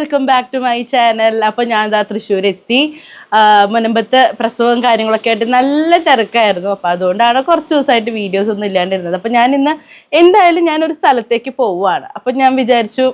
Welcome back to my channel അപ്പോൾ ഞാൻ ഇതാ തൃശ്ശൂർ എത്തി മുനമ്പത്ത് പ്രസവവും കാര്യങ്ങളൊക്കെ ആയിട്ട് നല്ല തിരക്കായിരുന്നു. അപ്പോൾ അതുകൊണ്ടാണ് കുറച്ച് ദിവസമായിട്ട് വീഡിയോസ് ഒന്നും ഇല്ലാണ്ടിരുന്നത്. അപ്പോൾ ഞാൻ ഇന്ന് എന്തായാലും ഞാനൊരു സ്ഥലത്തേക്ക് പോവുകയാണ്. അപ്പോൾ ഞാൻ വിചാരിച്ചു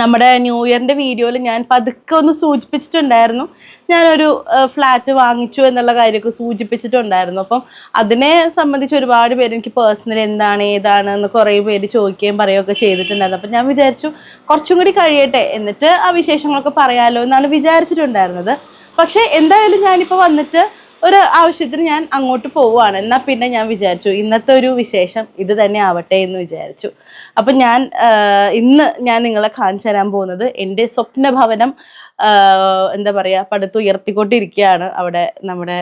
നമ്മുടെ ന്യൂ ഇയറിന്റെ വീഡിയോയിൽ ഞാൻ പതുക്കെ ഒന്ന് സൂചിപ്പിച്ചിട്ടുണ്ടായിരുന്നു. ഞാനൊരു ഫ്ലാറ്റ് വാങ്ങിച്ചു എന്നുള്ള കാര്യമൊക്കെ സൂചിപ്പിച്ചിട്ടുണ്ടായിരുന്നു. അപ്പം അതിനെ സംബന്ധിച്ച് ഒരുപാട് പേര് എനിക്ക് പേഴ്സണലി എന്താണ് ഏതാണ് എന്ന് കുറേ പേര് ചോദിക്കുകയും പറയുകയൊക്കെ ചെയ്തിട്ടുണ്ടായിരുന്നു. അപ്പം ഞാൻ വിചാരിച്ചു കുറച്ചും കൂടി കഴിയട്ടെ എന്നിട്ട് ആ വിശേഷങ്ങളൊക്കെ പറയാമല്ലോ എന്നാണ് വിചാരിച്ചിട്ടുണ്ടായിരുന്നത്. പക്ഷേ എന്തായാലും ഞാനിപ്പോൾ വന്നിട്ട് ഒരു ആവശ്യത്തിന് ഞാൻ അങ്ങോട്ട് പോവുകയാണ്. എന്നാൽ പിന്നെ ഞാൻ വിചാരിച്ചു ഇന്നത്തെ ഒരു വിശേഷം ഇത് തന്നെ ആവട്ടെ എന്ന് വിചാരിച്ചു. അപ്പം ഞാൻ ഇന്ന് ഞാൻ നിങ്ങളെ കാണിച്ചു തരാൻ പോകുന്നത് എന്റെ സ്വപ്ന ഭവനം ആ, എന്താ പറയുക പടുത്തുയർത്തിക്കൊണ്ടിരിക്കുകയാണ് അവിടെ നമ്മുടെ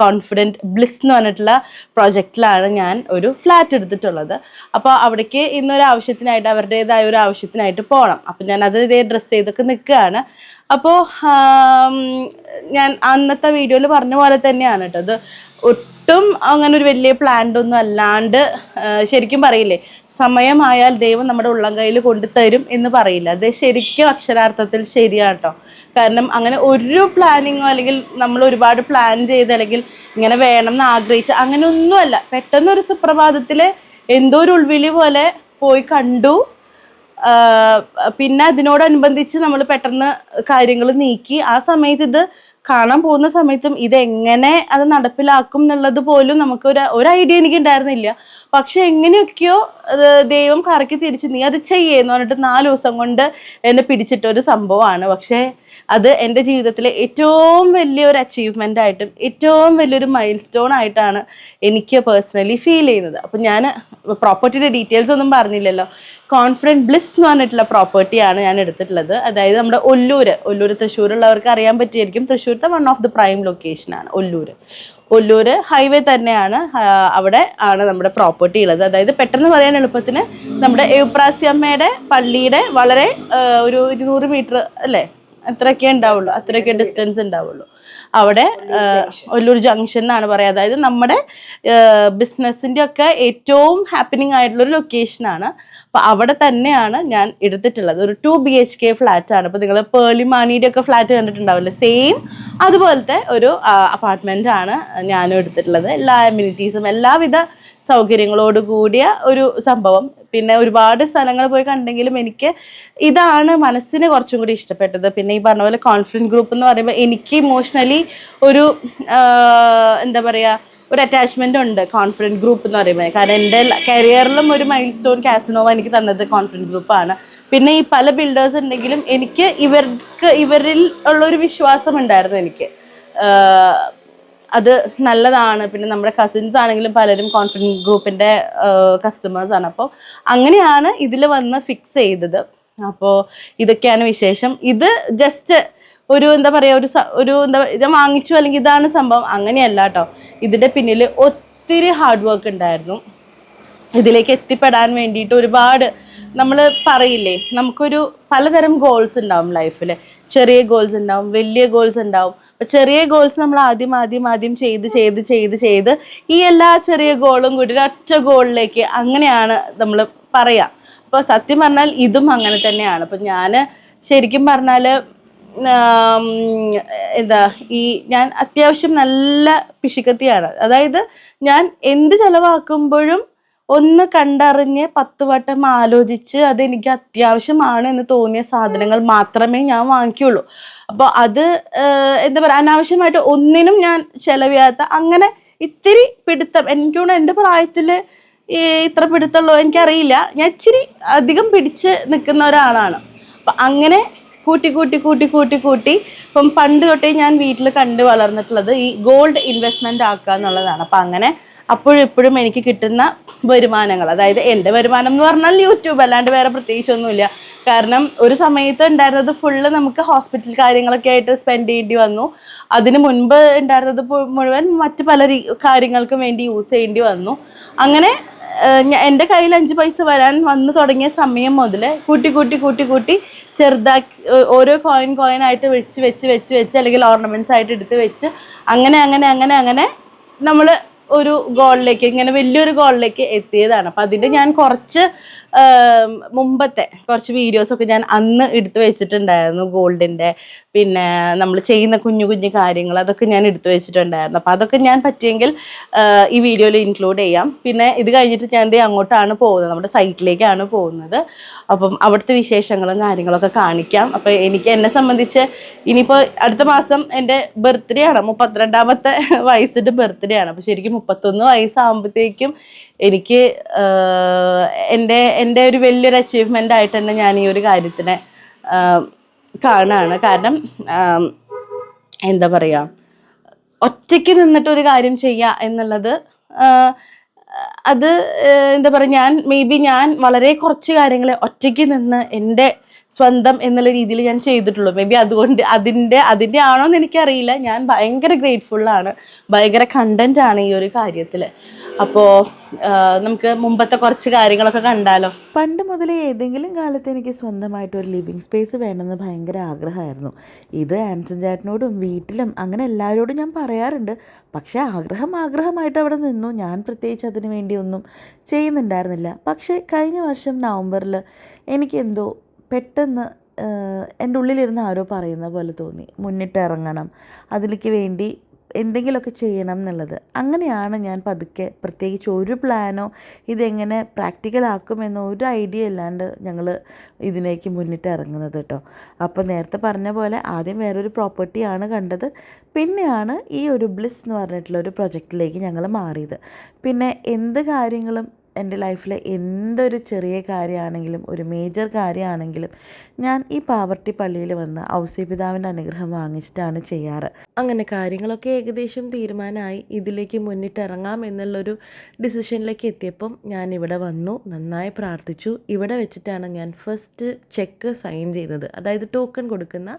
കോൺഫിഡന്റ് ബ്ലിസ് എന്ന് പറഞ്ഞിട്ടുള്ള പ്രോജക്റ്റിലാണ് ഞാൻ ഒരു ഫ്ലാറ്റ് എടുത്തിട്ടുള്ളത്. അപ്പോൾ അവിടേക്ക് ഇന്നൊരു ആവശ്യത്തിനായിട്ട് അവരുടേതായ ഒരു ആവശ്യത്തിനായിട്ട് പോകണം അപ്പം ഞാൻ അത് ഇതേ ഡ്രസ്സ് ചെയ്തൊക്കെ നിൽക്കുകയാണ്. അപ്പോൾ ഞാൻ അന്നത്തെ വീഡിയോയിൽ പറഞ്ഞ പോലെ തന്നെയാണ് കേട്ടോ. അത് ഒട്ടും അങ്ങനെ ഒരു വലിയ പ്ലാന്റ് ഒന്നും അല്ലാണ്ട് ശരിക്കും പറയില്ലേ സമയമായാൽ ദൈവം നമ്മുടെ ഉള്ളം കയ്യിൽ കൊണ്ടുതരും എന്ന് പറയില്ല. അത് ശരിക്കും അക്ഷരാർത്ഥത്തിൽ ശരിയാണ് കേട്ടോ കാരണം അങ്ങനെ ഒരു പ്ലാനിങ്ങോ അല്ലെങ്കിൽ നമ്മൾ ഒരുപാട് പ്ലാൻ ചെയ്ത് അല്ലെങ്കിൽ ഇങ്ങനെ വേണം എന്ന് ആഗ്രഹിച്ച് അങ്ങനെ ഒന്നുമല്ല പെട്ടെന്ന് ഒരു സുപ്രഭാതത്തിൽ എന്തോ ഒരു ഉൾവിളി പോലെ പോയി കണ്ടു. പിന്നെ അതിനോടനുബന്ധിച്ച് നമ്മൾ പെട്ടെന്ന് കാര്യങ്ങൾ നീക്കി. ആ സമയത്ത് ഇത് കാണാൻ പോകുന്ന സമയത്തും ഇതെങ്ങനെ അത് നടപ്പിലാക്കും എന്നുള്ളത് പോലും നമുക്ക് ഒരു ഒരു ഐഡിയ എനിക്ക് ഉണ്ടായിരുന്നില്ല പക്ഷെ എങ്ങനെയൊക്കെയോ ദൈവം കറക്കി തിരിച്ച് നീ അത് ചെയ്യേന്ന് പറഞ്ഞിട്ട് നാല് ദിവസം കൊണ്ട് എന്നെ പിടിച്ചിട്ട ഒരു സംഭവമാണ്. പക്ഷേ അത് എന്റെ ജീവിതത്തിലെ ഏറ്റവും വലിയൊരു അച്ചീവ്മെന്റ് ആയിട്ടും ഏറ്റവും വലിയൊരു മൈൽ സ്റ്റോൺ ആയിട്ടാണ് എനിക്ക് പേഴ്സണലി ഫീൽ ചെയ്യുന്നത്. അപ്പം ഞാൻ പ്രോപ്പർട്ടിയുടെ ഡീറ്റെയിൽസ് ഒന്നും പറഞ്ഞില്ലല്ലോ. കോൺഫിഡന്റ് ബ്ലിസ് എന്ന് പറഞ്ഞിട്ടുള്ള പ്രോപ്പർട്ടിയാണ് ഞാൻ എടുത്തിട്ടുള്ളത്. അതായത് നമ്മുടെ ഒല്ലൂർ ഒല്ലൂർ തൃശ്ശൂരുള്ളവർക്ക് അറിയാൻ പറ്റിയായിരിക്കും. തൃശ്ശൂരത്തെ വൺ ഓഫ് ദി പ്രൈം ലൊക്കേഷനാണ് ഒല്ലൂർ ഒല്ലൂർ ഹൈവേ തന്നെയാണ് അവിടെ ആണ് നമ്മുടെ പ്രോപ്പർട്ടി ഉള്ളത്. അതായത് പെട്ടെന്ന് പറയാൻ എളുപ്പത്തിന് നമ്മുടെ എയുപ്രാസ്യമ്മയുടെ പള്ളിയുടെ വളരെ ഒരു ഇരുന്നൂറ് മീറ്റർ അല്ലേ? അത്രയൊക്കെ ഉണ്ടാവുള്ളൂ അത്രയൊക്കെ ഡിസ്റ്റൻസ് ഉണ്ടാവുള്ളൂ. അവിടെ വലിയൊരു ജംഗ്ഷൻ എന്നാണ് പറയുക അതായത് നമ്മുടെ ബിസിനസ്സിന്റെ ഒക്കെ ഏറ്റവും ഹാപ്പനിങ് ആയിട്ടുള്ളൊരു ലൊക്കേഷനാണ് അപ്പോൾ അവിടെ തന്നെയാണ് ഞാൻ എടുത്തിട്ടുള്ളത്. ഒരു two B H K flat ആണ്. അപ്പോൾ നിങ്ങൾ പേളിമാനിയുടെ ഒക്കെ ഫ്ലാറ്റ് കണ്ടിട്ടുണ്ടാവില്ലേ? സെയിം അതുപോലത്തെ ഒരു അപ്പാർട്ട്മെന്റ് ആണ് ഞാനും എടുത്തിട്ടുള്ളത്. എല്ലാ അമ്യൂണിറ്റീസും എല്ലാവിധ സൗകര്യങ്ങളോട് കൂടിയ ഒരു സംഭവം. പിന്നെ ഒരുപാട് സ്ഥലങ്ങൾ പോയി കണ്ടെങ്കിലും എനിക്ക് ഇതാണ് മനസ്സിന് കുറച്ചും കൂടി ഇഷ്ടപ്പെട്ടത്. പിന്നെ ഈ പറഞ്ഞ പോലെ കോൺഫിഡന്റ് ഗ്രൂപ്പ് എന്ന് പറയുമ്പോൾ എനിക്ക് ഇമോഷണലി ഒരു എന്താ പറയുക ഒരു അറ്റാച്ച്മെന്റ് ഉണ്ട് കോൺഫിഡന്റ് ഗ്രൂപ്പ് എന്ന് പറയുമ്പോൾ കാരണം എന്റെ കരിയറിലും ഒരു മൈൽ സ്റ്റോൺ കാസിനോവ എനിക്ക് തന്നത് കോൺഫിഡന്റ് ഗ്രൂപ്പാണ് പിന്നെ ഈ പല ബിൽഡേഴ്സ് ഉണ്ടെങ്കിലും എനിക്ക് ഇവർക്ക് ഇവരിൽ ഉള്ളൊരു വിശ്വാസം ഉണ്ടായിരുന്നു എനിക്ക്. അത് നല്ലതാണ്. പിന്നെ നമ്മുടെ കസിൻസ് ആണെങ്കിലും പലരും കോൺഫിഡൻസ് ഗ്രൂപ്പിന്റെ ആണ്. അപ്പോൾ അങ്ങനെയാണ് ഇതിൽ വന്ന് ഫിക്സ് ചെയ്തത്. അപ്പോൾ ഇതൊക്കെയാണ് വിശേഷം. ഇത് ജസ്റ്റ് ഒരു എന്താ പറയുക ഒരു ഒരു എന്താ ഇത് വാങ്ങിച്ചു അല്ലെങ്കിൽ ഇതാണ് സംഭവം. അങ്ങനെയല്ല കേട്ടോ ഇതിന്റെ പിന്നിൽ ഒത്തിരി ഹാർഡ് വർക്ക് ഉണ്ടായിരുന്നു. ഇതിലേക്ക് എത്തിപ്പെടാൻ വേണ്ടിയിട്ട് ഒരുപാട് നമ്മൾ പറയില്ലേ നമുക്കൊരു പലതരം ഗോൾസ് ഉണ്ടാവും ലൈഫിൽ ചെറിയ ഗോൾസ് ഉണ്ടാവും വലിയ ഗോൾസ് ഉണ്ടാവും. അപ്പം ചെറിയ ഗോൾസ് നമ്മൾ ആദ്യം ആദ്യം ആദ്യം ചെയ്ത് ചെയ്ത് ചെയ്ത് ചെയ്ത് ഈ എല്ലാ ചെറിയ ഗോളും കൂടി ഒരു അറ്റ ഗോളിലേക്ക് അങ്ങനെയാണ് നമ്മൾ പറയാം. അപ്പോൾ സത്യം പറഞ്ഞാൽ ഇതും അങ്ങനെ തന്നെയാണ്. അപ്പം ഞാൻ ശരിക്കും പറഞ്ഞാൽ എന്താ ഈ ഞാൻ അത്യാവശ്യം നല്ല പിശുക്കത്തിയാണ്. അതായത് ഞാൻ എന്ത് ചെലവാക്കുമ്പോഴും ഒന്ന് കണ്ടറിഞ്ഞ് പത്ത് വട്ടം ആലോചിച്ച് അതെനിക്ക് അത്യാവശ്യമാണ് എന്ന് തോന്നിയ സാധനങ്ങൾ മാത്രമേ ഞാൻ വാങ്ങിക്കുള്ളൂ. അപ്പോൾ അത് എന്താ പറയുക അനാവശ്യമായിട്ട് ഒന്നിനും ഞാൻ ചെലവിയാത്ത അങ്ങനെ ഇത്തിരി പിടുത്തം. എനിക്ക് തോന്നുന്നു എന്റെ പ്രായത്തിൽ ഇത്ര പിടുത്തമുള്ളൂ എനിക്കറിയില്ല. ഞാൻ ഇച്ചിരി അധികം പിടിച്ച് നിൽക്കുന്ന ഒരാളാണ്. അപ്പം അങ്ങനെ കൂട്ടി കൂട്ടി കൂട്ടി കൂട്ടി കൂട്ടി ഇപ്പം പണ്ട് തൊട്ടേ ഞാൻ വീട്ടിൽ കണ്ട് വളർന്നിട്ടുള്ളത് ഈ ഗോൾഡ് ഇൻവെസ്റ്റ്മെന്റ് ആക്കുക എന്നുള്ളതാണ് അപ്പം അങ്ങനെ അപ്പോഴും ഇപ്പോഴും എനിക്ക് കിട്ടുന്ന വരുമാനങ്ങൾ. അതായത് എന്റെ വരുമാനം എന്ന് പറഞ്ഞാൽ യൂട്യൂബ് അല്ലാണ്ട് വേറെ പ്രത്യേകിച്ചൊന്നുമില്ല. കാരണം ഒരു സമയത്ത് ഉണ്ടായിരുന്നത് ഫുള്ള് നമുക്ക് ഹോസ്പിറ്റൽ കാര്യങ്ങളൊക്കെ ആയിട്ട് സ്പെൻഡ് ചെയ്യേണ്ടി വന്നു. അതിന് മുൻപ് ഉണ്ടായിരുന്നത് മുഴുവൻ മറ്റു പല കാര്യങ്ങൾക്കും വേണ്ടി യൂസ് ചെയ്യേണ്ടി വന്നു. അങ്ങനെ എന്റെ കയ്യിൽ അഞ്ച് പൈസ വരാൻ വന്നു തുടങ്ങിയ സമയം മുതൽ കൂട്ടി കൂട്ടി കൂട്ടി കൂട്ടി ചെറുതാക്കി ഓരോ കോയിൻ കോയിൻ ആയിട്ട് വെച്ച് വെച്ച് വെച്ച് വെച്ച് അല്ലെങ്കിൽ ഓർണമെന്റ്സ് ആയിട്ട് എടുത്ത് വെച്ച് അങ്ങനെ അങ്ങനെ അങ്ങനെ അങ്ങനെ നമ്മൾ ഒരു ഗോളിലേക്ക് ഇങ്ങനെ വലിയൊരു ഗോളിലേക്ക് എത്തിയതാണ്. അപ്പം അതിന്റെ ഞാൻ കുറച്ച് മുമ്പത്തെ കുറച്ച് വീഡിയോസൊക്കെ ഞാൻ അന്ന് എടുത്തു വെച്ചിട്ടുണ്ടായിരുന്നു ഗോൾഡിന്റെ പിന്നെ നമ്മൾ ചെയ്യുന്ന കുഞ്ഞു കുഞ്ഞു കാര്യങ്ങൾ അതൊക്കെ ഞാൻ എടുത്തു വെച്ചിട്ടുണ്ടായിരുന്നു. അപ്പോൾ അതൊക്കെ ഞാൻ പറ്റിയെങ്കിൽ ഈ വീഡിയോയിൽ ഇൻക്ലൂഡ് ചെയ്യാം. പിന്നെ ഇത് കഴിഞ്ഞിട്ട് ഞാൻ അങ്ങോട്ടാണ് പോകുന്നത് നമ്മുടെ സൈറ്റിലേക്കാണ് പോകുന്നത്. അപ്പം അവിടുത്തെ വിശേഷങ്ങളും കാര്യങ്ങളൊക്കെ കാണിക്കാം. അപ്പോൾ എനിക്ക് എന്നെ സംബന്ധിച്ച് ഇനിയിപ്പോൾ അടുത്ത മാസം എന്റെ ബർത്ത്ഡേ ആണ്. മുപ്പത്തിരണ്ടാമത്തെ വയസ്സിന്റെ ബർത്ത്ഡേ ആണ്. അപ്പോൾ ശരിക്കും മുപ്പത്തൊന്ന് വയസ്സാകുമ്പോഴത്തേക്കും എനിക്ക് എന്റെ എന്റെ ഒരു വലിയൊരു അച്ചീവ്മെന്റ് ആയിട്ട് തന്നെ ഞാൻ ഈ ഒരു കാര്യത്തിനെ കാണുകയാണ് കാരണം എന്താ പറയുക ഒറ്റയ്ക്ക് നിന്നിട്ട് ഒരു കാര്യം ചെയ്യുക എന്നുള്ളത് അത് എന്താ പറയുക ഞാൻ മേ ബി ഞാൻ വളരെ കുറച്ച് കാര്യങ്ങളെ ഒറ്റയ്ക്ക് നിന്ന് എന്റെ സ്വന്തം എന്നുള്ള രീതിയിൽ ഞാൻ ചെയ്തിട്ടുള്ളൂ. മേ ബി അതുകൊണ്ട് അതിന്റെ അതിന്റെ ആണോ എന്ന് എനിക്കറിയില്ല. ഞാൻ ഭയങ്കര ഗ്രേറ്റ്ഫുള്ളാണ് ഭയങ്കര കണ്ടന്റ് ആണ് ഈ ഒരു കാര്യത്തിൽ അപ്പോൾ നമുക്ക് മുമ്പത്തെ കുറച്ച് കാര്യങ്ങളൊക്കെ കണ്ടാലോ? പണ്ട് മുതലേ ഏതെങ്കിലും കാലത്ത് എനിക്ക് സ്വന്തമായിട്ട് ഒരു ലിവിങ് സ്പേസ് വേണമെന്ന് ഭയങ്കര ആഗ്രഹമായിരുന്നു. ഇത് ആൻസൺ ചാറ്റിനോടും വീട്ടിലും അങ്ങനെ എല്ലാവരോടും ഞാൻ പറയാറുണ്ട്. പക്ഷേ ആഗ്രഹം ആഗ്രഹമായിട്ട് അവിടെ നിന്നു. ഞാൻ പ്രത്യേകിച്ച് അതിന് വേണ്ടി ഒന്നും ചെയ്യുന്നുണ്ടായിരുന്നില്ല. പക്ഷേ കഴിഞ്ഞ വർഷം നവംബറിൽ എനിക്കെന്തോ പെട്ടെന്ന് എന്റെ ഉള്ളിലിരുന്ന് ആരോ പറയുന്ന പോലെ തോന്നി. മുന്നിട്ട് ഇറങ്ങണം. അതിലേക്ക് വേണ്ടി എന്തെങ്കിലുമൊക്കെ ചെയ്യണം എന്നുള്ളത്. അങ്ങനെയാണ് ഞാൻ പതുക്കെ പ്രത്യേകിച്ച് ഒരു പ്ലാനോ ഇതെങ്ങനെ പ്രാക്ടിക്കലാക്കുമെന്നോ ഒരു ഐഡിയ ഇല്ലാണ്ട് ഞങ്ങൾ ഇതിലേക്ക് മുന്നിട്ട് ഇറങ്ങുന്നത് കേട്ടോ. അപ്പോൾ നേരത്തെ പറഞ്ഞ പോലെ ആദ്യം വേറൊരു പ്രോപ്പർട്ടിയാണ് കണ്ടത്. പിന്നെയാണ് ഈ ഒരു ബ്ലിസ് എന്ന് പറഞ്ഞിട്ടുള്ള ഒരു പ്രൊജക്റ്റിലേക്ക് ഞങ്ങൾ മാറിയത്. പിന്നെ എന്ത് കാര്യങ്ങളും എന്റെ ലൈഫിലെ എന്തൊരു ചെറിയ കാര്യമാണെങ്കിലും ഒരു മേജർ കാര്യമാണെങ്കിലും ഞാൻ ഈ പാവർട്ടി പള്ളിയിൽ വന്ന് ഔസ്യപിതാവിന്റെ അനുഗ്രഹം വാങ്ങിച്ചിട്ടാണ് ചെയ്യാറ്. അങ്ങനെ കാര്യങ്ങളൊക്കെ ഏകദേശം തീരുമാനമായി. ഇതിലേക്ക് മുന്നിട്ട് ഇറങ്ങാം എന്നുള്ളൊരു ഡിസിഷനിലേക്ക് എത്തിയപ്പം ഞാൻ ഇവിടെ വന്നു നന്നായി പ്രാർത്ഥിച്ചു. ഇവിടെ വെച്ചിട്ടാണ് ഞാൻ ഫസ്റ്റ് ചെക്ക് സൈൻ ചെയ്യുന്നത് അതായത് ടോക്കൺ കൊടുക്കുന്ന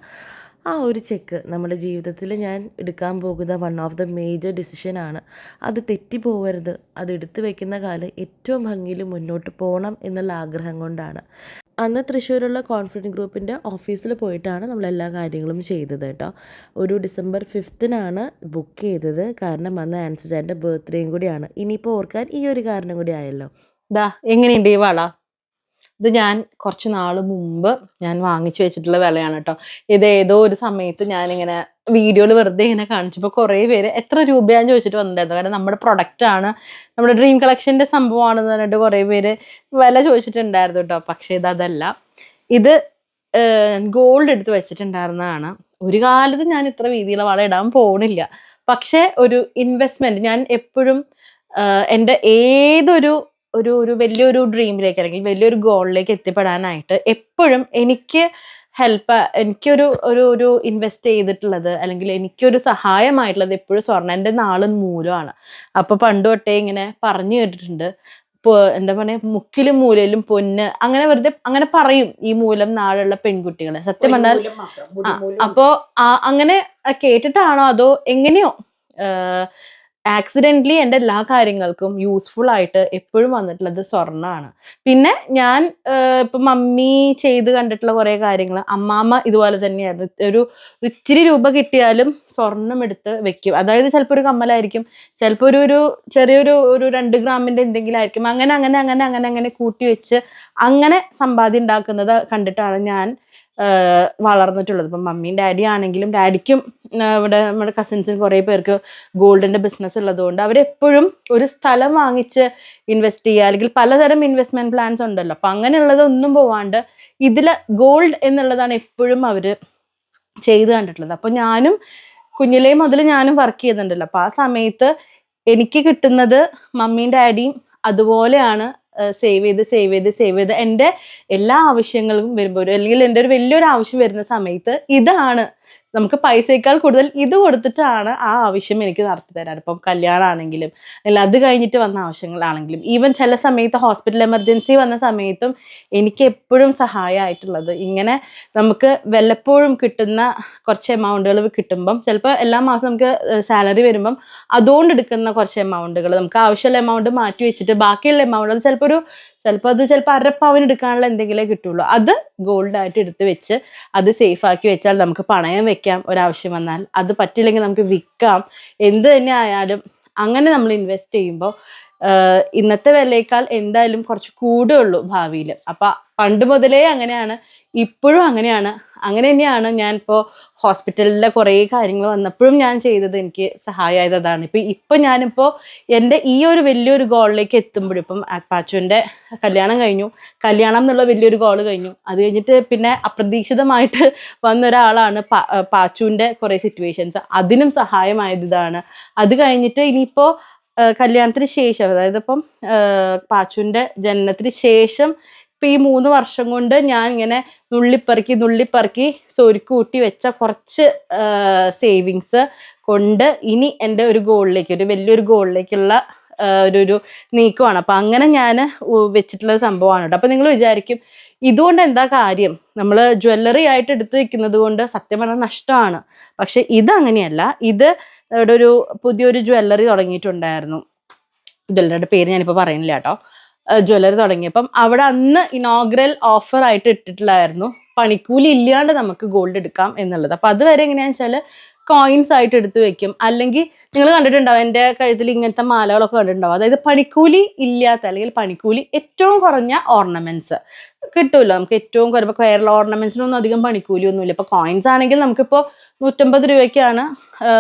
ആ ഒരു ചെക്ക് നമ്മുടെ ജീവിതത്തിൽ ഞാൻ എടുക്കാൻ പോകുന്ന വൺ ഓഫ് ദ മേജർ ഡിസിഷനാണ് അത് തെറ്റിപ്പോവരുത് അത് എടുത്തു വെക്കുന്ന കാലം ഏറ്റവും ഭംഗിയിൽ മുന്നോട്ട് പോകണം എന്നുള്ള ആഗ്രഹം കൊണ്ടാണ്. അന്ന് തൃശ്ശൂരുള്ള കോൺഫിഡന്റ് ഗ്രൂപ്പിന്റെ ഓഫീസിൽ പോയിട്ടാണ് നമ്മൾ എല്ലാ കാര്യങ്ങളും ചെയ്തത് കേട്ടോ. ഒരു ഡിസംബർ ഫിഫ്തിനാണ് ബുക്ക് ചെയ്തത്. കാരണം അന്ന് ആൻസിജാന്റെ ബർത്ത്ഡേയും കൂടിയാണ്. ഇനിയിപ്പോൾ ഓർക്കാൻ ഈ ഒരു കാരണം കൂടി ആയല്ലോ. ദാ എങ്ങനെയുണ്ട് ഈ വള? ഇത് ഞാൻ കുറച്ച് നാൾ മുമ്പ് ഞാൻ വാങ്ങിച്ചു വെച്ചിട്ടുള്ള വിലയാണ് കേട്ടോ. ഇത് ഏതോ ഒരു സമയത്ത് ഞാനിങ്ങനെ വീഡിയോയിൽ വെറുതെ ഇങ്ങനെ കാണിച്ചപ്പോൾ കുറേ പേര് എത്ര രൂപയാന്ന് ചോദിച്ചിട്ട് വന്നിട്ടുണ്ടായിരുന്നു. കാരണം നമ്മുടെ പ്രൊഡക്റ്റ് ആണ് നമ്മുടെ ഡ്രീം കളക്ഷന്റെ സംഭവമാണെന്ന് പറഞ്ഞിട്ട് കുറേ പേര് വില ചോദിച്ചിട്ടുണ്ടായിരുന്നു കേട്ടോ. പക്ഷേ ഇത് അതല്ല. ഇത് ഗോൾഡ് എടുത്ത് വെച്ചിട്ടുണ്ടായിരുന്നതാണ്. ഒരു കാലത്ത് ഞാൻ ഇത്ര വീതിയുള്ള വള ഇടാൻ പോണില്ല. പക്ഷേ ഒരു ഇൻവെസ്റ്റ്മെന്റ് ഞാൻ എപ്പോഴും എന്റെ ഏതൊരു ഒരു ഒരു വലിയൊരു ഡ്രീമിലേക്ക് അല്ലെങ്കിൽ വലിയൊരു ഗോളിലേക്ക് എത്തിപ്പെടാനായിട്ട് എപ്പോഴും എനിക്ക് ഹെൽപ്പ് എനിക്കൊരു ഒരു ഒരു ഇൻവെസ്റ്റ് ചെയ്തിട്ടുള്ളത് അല്ലെങ്കിൽ എനിക്കൊരു സഹായമായിട്ടുള്ളത് എപ്പോഴും സ്വർണ സ്വർണന്റെ നാളും മൂലമാണ്. അപ്പൊ പണ്ട് തൊട്ടേ ഇങ്ങനെ പറഞ്ഞു കേട്ടിട്ടുണ്ട്. ഇപ്പോ എന്താ പറയാ മുക്കിലും മൂലയിലും പൊന്ന് അങ്ങനെ വെറുതെ അങ്ങനെ പറയും ഈ മൂലം നാളുള്ള പെൺകുട്ടികളെ. സത്യം പറഞ്ഞാൽ അപ്പോ ആ, അങ്ങനെ കേട്ടിട്ടാണോ അതോ എങ്ങനെയോ? ആക്സിഡന്റലി എന്റെ എല്ലാ കാര്യങ്ങൾക്കും യൂസ്ഫുൾ ആയിട്ട് എപ്പോഴും വന്നിട്ടുള്ളത് സ്വർണമാണ് പിന്നെ ഞാൻ ഇപ്പം മമ്മി ചെയ്ത് കണ്ടിട്ടുള്ള കുറേ കാര്യങ്ങൾ അമ്മാമ്മ ഇതുപോലെ തന്നെയായിരുന്നു. ഒരു ഇച്ചിരി രൂപ കിട്ടിയാലും സ്വർണം എടുത്ത് വെക്കും. അതായത് ചിലപ്പോൾ ഒരു കമ്മലായിരിക്കും ചിലപ്പോൾ ഒരു ഒരു ചെറിയൊരു ഒരു രണ്ട് ഗ്രാമിന്റെ എന്തെങ്കിലും ആയിരിക്കും. അങ്ങനെ അങ്ങനെ അങ്ങനെ അങ്ങനെ അങ്ങനെ കൂട്ടി വെച്ച് അങ്ങനെ സമ്പാദ്യം ഉണ്ടാക്കുന്നത് കണ്ടിട്ടാണ് ഞാൻ വളർന്നിട്ടുള്ളത്. ഇപ്പം മമ്മിയും ഡാഡി ആണെങ്കിലും ഡാഡിക്കും ഇവിടെ നമ്മുടെ കസിൻസിന് കുറേ പേർക്ക് ഗോൾഡിന്റെ ബിസിനസ് ഉള്ളതുകൊണ്ട് അവരെപ്പോഴും ഒരു സ്ഥലം വാങ്ങിച്ച് ഇൻവെസ്റ്റ് ചെയ്യുക അല്ലെങ്കിൽ പലതരം ഇൻവെസ്റ്റ്മെന്റ് പ്ലാൻസ് ഉണ്ടല്ലോ. അപ്പൊ അങ്ങനെയുള്ളതൊന്നും പോവാണ്ട് ഇതിൽ ഗോൾഡ് എന്നുള്ളതാണ് എപ്പോഴും അവർ ചെയ്ത് കണ്ടിട്ടുള്ളത്. അപ്പൊ ഞാനും കുഞ്ഞിലേ മുതൽ ഞാനും വർക്ക് ചെയ്യുന്നുണ്ടല്ലോ അപ്പൊ ആ സമയത്ത് എനിക്ക് കിട്ടുന്നത് മമ്മിയും ഡാഡിയും അതുപോലെയാണ് സേവ് ചെയ്ത് സേവ് ചെയ്ത് സേവ് ചെയ്ത് എന്റെ എല്ലാ ആവശ്യങ്ങളും വരുമ്പോൾ അല്ലെങ്കിൽ എന്റെ ഒരു വലിയൊരു ആവശ്യം വരുന്ന സമയത്ത് ഇതാണ് നമുക്ക് പൈസയേക്കാൾ കൂടുതൽ ഇത് കൊടുത്തിട്ടാണ് ആ ആവശ്യം എനിക്ക് നടത്തി തരാറ്. ഇപ്പം കല്യാണമാണെങ്കിലും അല്ല അത് കഴിഞ്ഞിട്ട് വന്ന ആവശ്യങ്ങളാണെങ്കിലും ഈവൻ ചില സമയത്ത് ഹോസ്പിറ്റൽ എമർജൻസി വന്ന സമയത്തും എനിക്ക് എപ്പോഴും സഹായമായിട്ടുള്ളത് ഇങ്ങനെ നമുക്ക് വല്ലപ്പോഴും കിട്ടുന്ന കുറച്ച് എമൗണ്ടുകൾ കിട്ടുമ്പം ചിലപ്പോൾ എല്ലാ മാസം നമുക്ക് സാലറി വരുമ്പം അതുകൊണ്ട് എടുക്കുന്ന കുറച്ച് എമൗണ്ടുകൾ നമുക്ക് ആവശ്യമുള്ള എമൗണ്ട് മാറ്റി വെച്ചിട്ട് ബാക്കിയുള്ള എമൗണ്ട് ചിലപ്പോൾ ഒരു ചിലപ്പോൾ അത് ചിലപ്പോൾ അരപ്പവൻ എടുക്കാനുള്ള എന്തെങ്കിലേ കിട്ടുള്ളൂ. അത് ഗോൾഡ് ആയിട്ട് എടുത്ത് വെച്ച് അത് സേഫ് ആക്കി വെച്ചാൽ നമുക്ക് പണയം വെക്കാം ഒരാവശ്യം വന്നാൽ. അത് പറ്റില്ലെങ്കിൽ നമുക്ക് വിൽക്കാം. എന്ത് തന്നെ ആയാലും അങ്ങനെ നമ്മൾ ഇൻവെസ്റ്റ് ചെയ്യുമ്പോൾ ഇന്നത്തെ വിലയേക്കാൾ എന്തായാലും കുറച്ച് കൂടുള്ളൂ ഭാവിയിൽ. അപ്പൊ പണ്ട് മുതലേ അങ്ങനെയാണ് ഇപ്പോഴും അങ്ങനെയാണ്. അങ്ങനെ തന്നെയാണ് ഞാൻ ഇപ്പോൾ ഹോസ്പിറ്റലിലെ കുറേ കാര്യങ്ങൾ വന്നപ്പോഴും ഞാൻ ചെയ്തത് എനിക്ക് സഹായമായത് അതാണ് ഇപ്പം ഇപ്പം ഞാനിപ്പോൾ എന്റെ ഈ ഒരു വലിയൊരു ഗോളിലേക്ക് എത്തുമ്പോഴും ഇപ്പം അപ്പാച്ചുവിന്റെ കല്യാണം കഴിഞ്ഞു. കല്യാണം എന്നുള്ള വലിയൊരു ഗോൾ കഴിഞ്ഞു. അത് കഴിഞ്ഞിട്ട് പിന്നെ അപ്രതീക്ഷിതമായിട്ട് വന്ന ഒരാളാണ് പാച്ചുവിന്റെ കുറേ സിറ്റുവേഷൻസ്. അതിനും സഹായമായത് ഇതാണ്. അത് കഴിഞ്ഞിട്ട് ഇനിയിപ്പോൾ കല്യാണത്തിന് ശേഷം അതായത് ഇപ്പം പാച്ചുവിന്റെ ജനനത്തിന് ശേഷം ഇപ്പം ഈ മൂന്ന് വർഷം കൊണ്ട് ഞാൻ ഇങ്ങനെ നുള്ളിപ്പറക്കി നുള്ളിപ്പറക്കി സ്വരുക്കൂട്ടി വെച്ച കുറച്ച് സേവിങ്സ് കൊണ്ട് ഇനി എന്റെ ഒരു ഗോളിലേക്ക് ഒരു വലിയൊരു ഗോളിലേക്കുള്ള ഒരു ഒരു നീക്കമാണ്. അപ്പം അങ്ങനെ ഞാൻ വെച്ചിട്ടുള്ള സംഭവമാണ് കേട്ടോ അപ്പം നിങ്ങൾ വിചാരിക്കും ഇതുകൊണ്ട് എന്താ കാര്യം? നമ്മൾ ജ്വല്ലറി ആയിട്ട് എടുത്തു വെക്കുന്നത് കൊണ്ട് സത്യം പറഞ്ഞാൽ നഷ്ടമാണ് പക്ഷെ ഇത് അങ്ങനെയല്ല. ഇത് ഇവിടെ ഒരു പുതിയൊരു ജ്വല്ലറി തുടങ്ങിയിട്ടുണ്ടായിരുന്നു. ജ്വല്ലറിയുടെ പേര് ഞാനിപ്പോൾ പറയുന്നില്ല കേട്ടോ. ജ്വല്ലറി തുടങ്ങിയപ്പം അവിടെ അന്ന് ഇനോഗ്രൽ ഓഫർ ആയിട്ട് ഇട്ടിട്ടില്ലായിരുന്നു. പണിക്കൂലി ഇല്ലാണ്ട് നമുക്ക് ഗോൾഡ് എടുക്കാം എന്നുള്ളത്. അപ്പം അതുവരെ എങ്ങനെയാണെന്ന് വെച്ചാൽ കോയിൻസ് ആയിട്ട് എടുത്ത് വെക്കും. അല്ലെങ്കിൽ നിങ്ങൾ കണ്ടിട്ടുണ്ടാവും എന്റെ കഴുത്തിൽ ഇങ്ങനത്തെ മാലകളൊക്കെ കണ്ടിട്ടുണ്ടാവും. അതായത് പണിക്കൂലി ഇല്ലാത്ത അല്ലെങ്കിൽ പണിക്കൂലി ഏറ്റവും കുറഞ്ഞ ഓർണമെന്റ്സ് കിട്ടുമല്ലോ നമുക്ക് ഏറ്റവും കുറവ് കേരള ഓർണമെന്റ്സിനൊന്നും അധികം പണിക്കൂലി ഒന്നുമില്ല ഇപ്പോൾ കോയിൻസ് ആണെങ്കിൽ നമുക്കിപ്പോൾ നൂറ്റമ്പത് രൂപയ്ക്കാണ്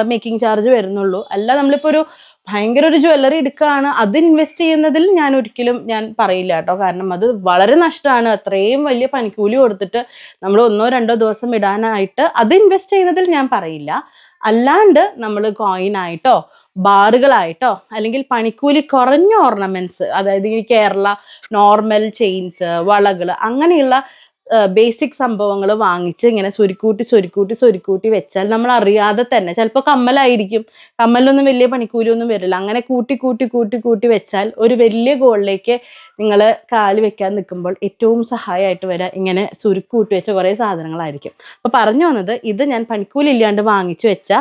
മേക്കിംഗ് ചാർജ് വരുന്നുള്ളൂ. അല്ല നമ്മളിപ്പോൾ ഒരു ഭയങ്കര ഒരു ജ്വല്ലറി എടുക്കുകയാണ് അത് ഇൻവെസ്റ്റ് ചെയ്യുന്നതിൽ ഞാൻ ഒരിക്കലും ഞാൻ പറയില്ല കേട്ടോ. കാരണം അത് വളരെ നഷ്ടമാണ്. അത്രയും വലിയ പനിക്കൂലി കൊടുത്തിട്ട് നമ്മൾ ഒന്നോ രണ്ടോ ദിവസം ഇടാനായിട്ട് അത് ഇൻവെസ്റ്റ് ചെയ്യുന്നതിൽ ഞാൻ പറയില്ല. അല്ലാണ്ട് നമ്മൾ കോയിനായിട്ടോ ബാറുകളായിട്ടോ അല്ലെങ്കിൽ പണിക്കൂലി കുറഞ്ഞ ഓർണമെന്റ്സ് അതായത് ഈ കേരള നോർമൽ ചെയിൻസ് വളകൾ അങ്ങനെയുള്ള ബേസിക് സംഭവങ്ങൾ വാങ്ങിച്ച് ഇങ്ങനെ സ്വരുക്കൂട്ടി സ്വരുക്കൂട്ടി സ്വരുക്കൂട്ടി വെച്ചാൽ നമ്മൾ അറിയാതെ തന്നെ ചിലപ്പോൾ കമ്മലായിരിക്കും. കമ്മലിനൊന്നും വലിയ പണിക്കൂലിയൊന്നും വരില്ല. അങ്ങനെ കൂട്ടി കൂട്ടി കൂട്ടി കൂട്ടി വെച്ചാൽ ഒരു വലിയ ഗോളിലേക്ക് നിങ്ങൾ കാൽ വെക്കാൻ നിൽക്കുമ്പോൾ ഏറ്റവും സഹായമായിട്ട് വരാൻ ഇങ്ങനെ സുരുക്കൂട്ടി വെച്ച കുറേ സാധനങ്ങളായിരിക്കും. അപ്പോൾ പറഞ്ഞു വന്നത് ഇത് ഞാൻ പണിക്കൂലി ഇല്ലാണ്ട് വാങ്ങിച്ചു വെച്ച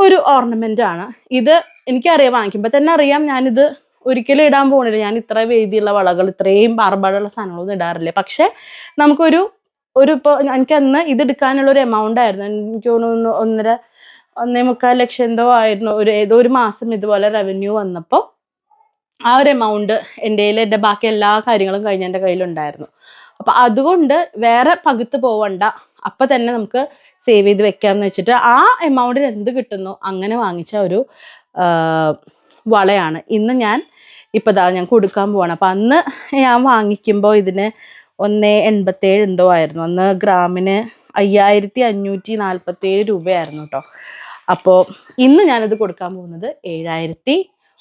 ഒരു ഓർണമെന്റ് ആണ്. ഇത് എനിക്കറിയാം വാങ്ങിക്കുമ്പോൾ തന്നെ അറിയാം ഞാനിത് ഒരിക്കലും ഇടാൻ പോകുന്നില്ല ഞാൻ ഇത്ര വേദിയുള്ള വളകൾ ഇത്രയും ആർഭാടുള്ള സാധനങ്ങളൊന്നും ഇടാറില്ല. പക്ഷെ നമുക്കൊരു ഒരു ഇപ്പോൾ എനിക്ക് അന്ന് ഇത് എടുക്കാനുള്ള ഒരു എമൗണ്ട് ആയിരുന്നു. എനിക്ക് തോന്നുന്നു ഒന്നര ഒന്നേ മുക്കാൽ ലക്ഷം എന്തോ ആയിരുന്നു. ഒരു ഏതോ ഒരു മാസം ഇതുപോലെ റവന്യൂ വന്നപ്പോൾ ആ ഒരു എമൗണ്ട് എന്റെ കയ്യിൽ എന്റെ ബാക്കി എല്ലാ കാര്യങ്ങളും കഴിഞ്ഞ എന്റെ കയ്യിലുണ്ടായിരുന്നു. അപ്പം അതുകൊണ്ട് വേറെ പകുത്ത് പോവണ്ട. അപ്പം തന്നെ നമുക്ക് സേവ് ചെയ്ത് വെക്കാമെന്ന് വെച്ചിട്ട് ആ എമൗണ്ടിന് എന്ത് കിട്ടുന്നു? അങ്ങനെ വാങ്ങിച്ച ഒരു വളയാണ്. ഇന്ന് ഞാൻ ഇപ്പം ഇതാ ഞാൻ കൊടുക്കാൻ പോവാണ്. അപ്പം അന്ന് ഞാൻ വാങ്ങിക്കുമ്പോൾ ഇതിന് ഒന്ന് എൺപത്തേഴ് എന്തോ ആയിരുന്നു. അന്ന് ഗ്രാമിന് അയ്യായിരത്തി അഞ്ഞൂറ്റി നാൽപ്പത്തേഴ് രൂപയായിരുന്നു കേട്ടോ അപ്പോൾ ഇന്ന് ഞാനത് കൊടുക്കാൻ പോകുന്നത് ഏഴായിരത്തി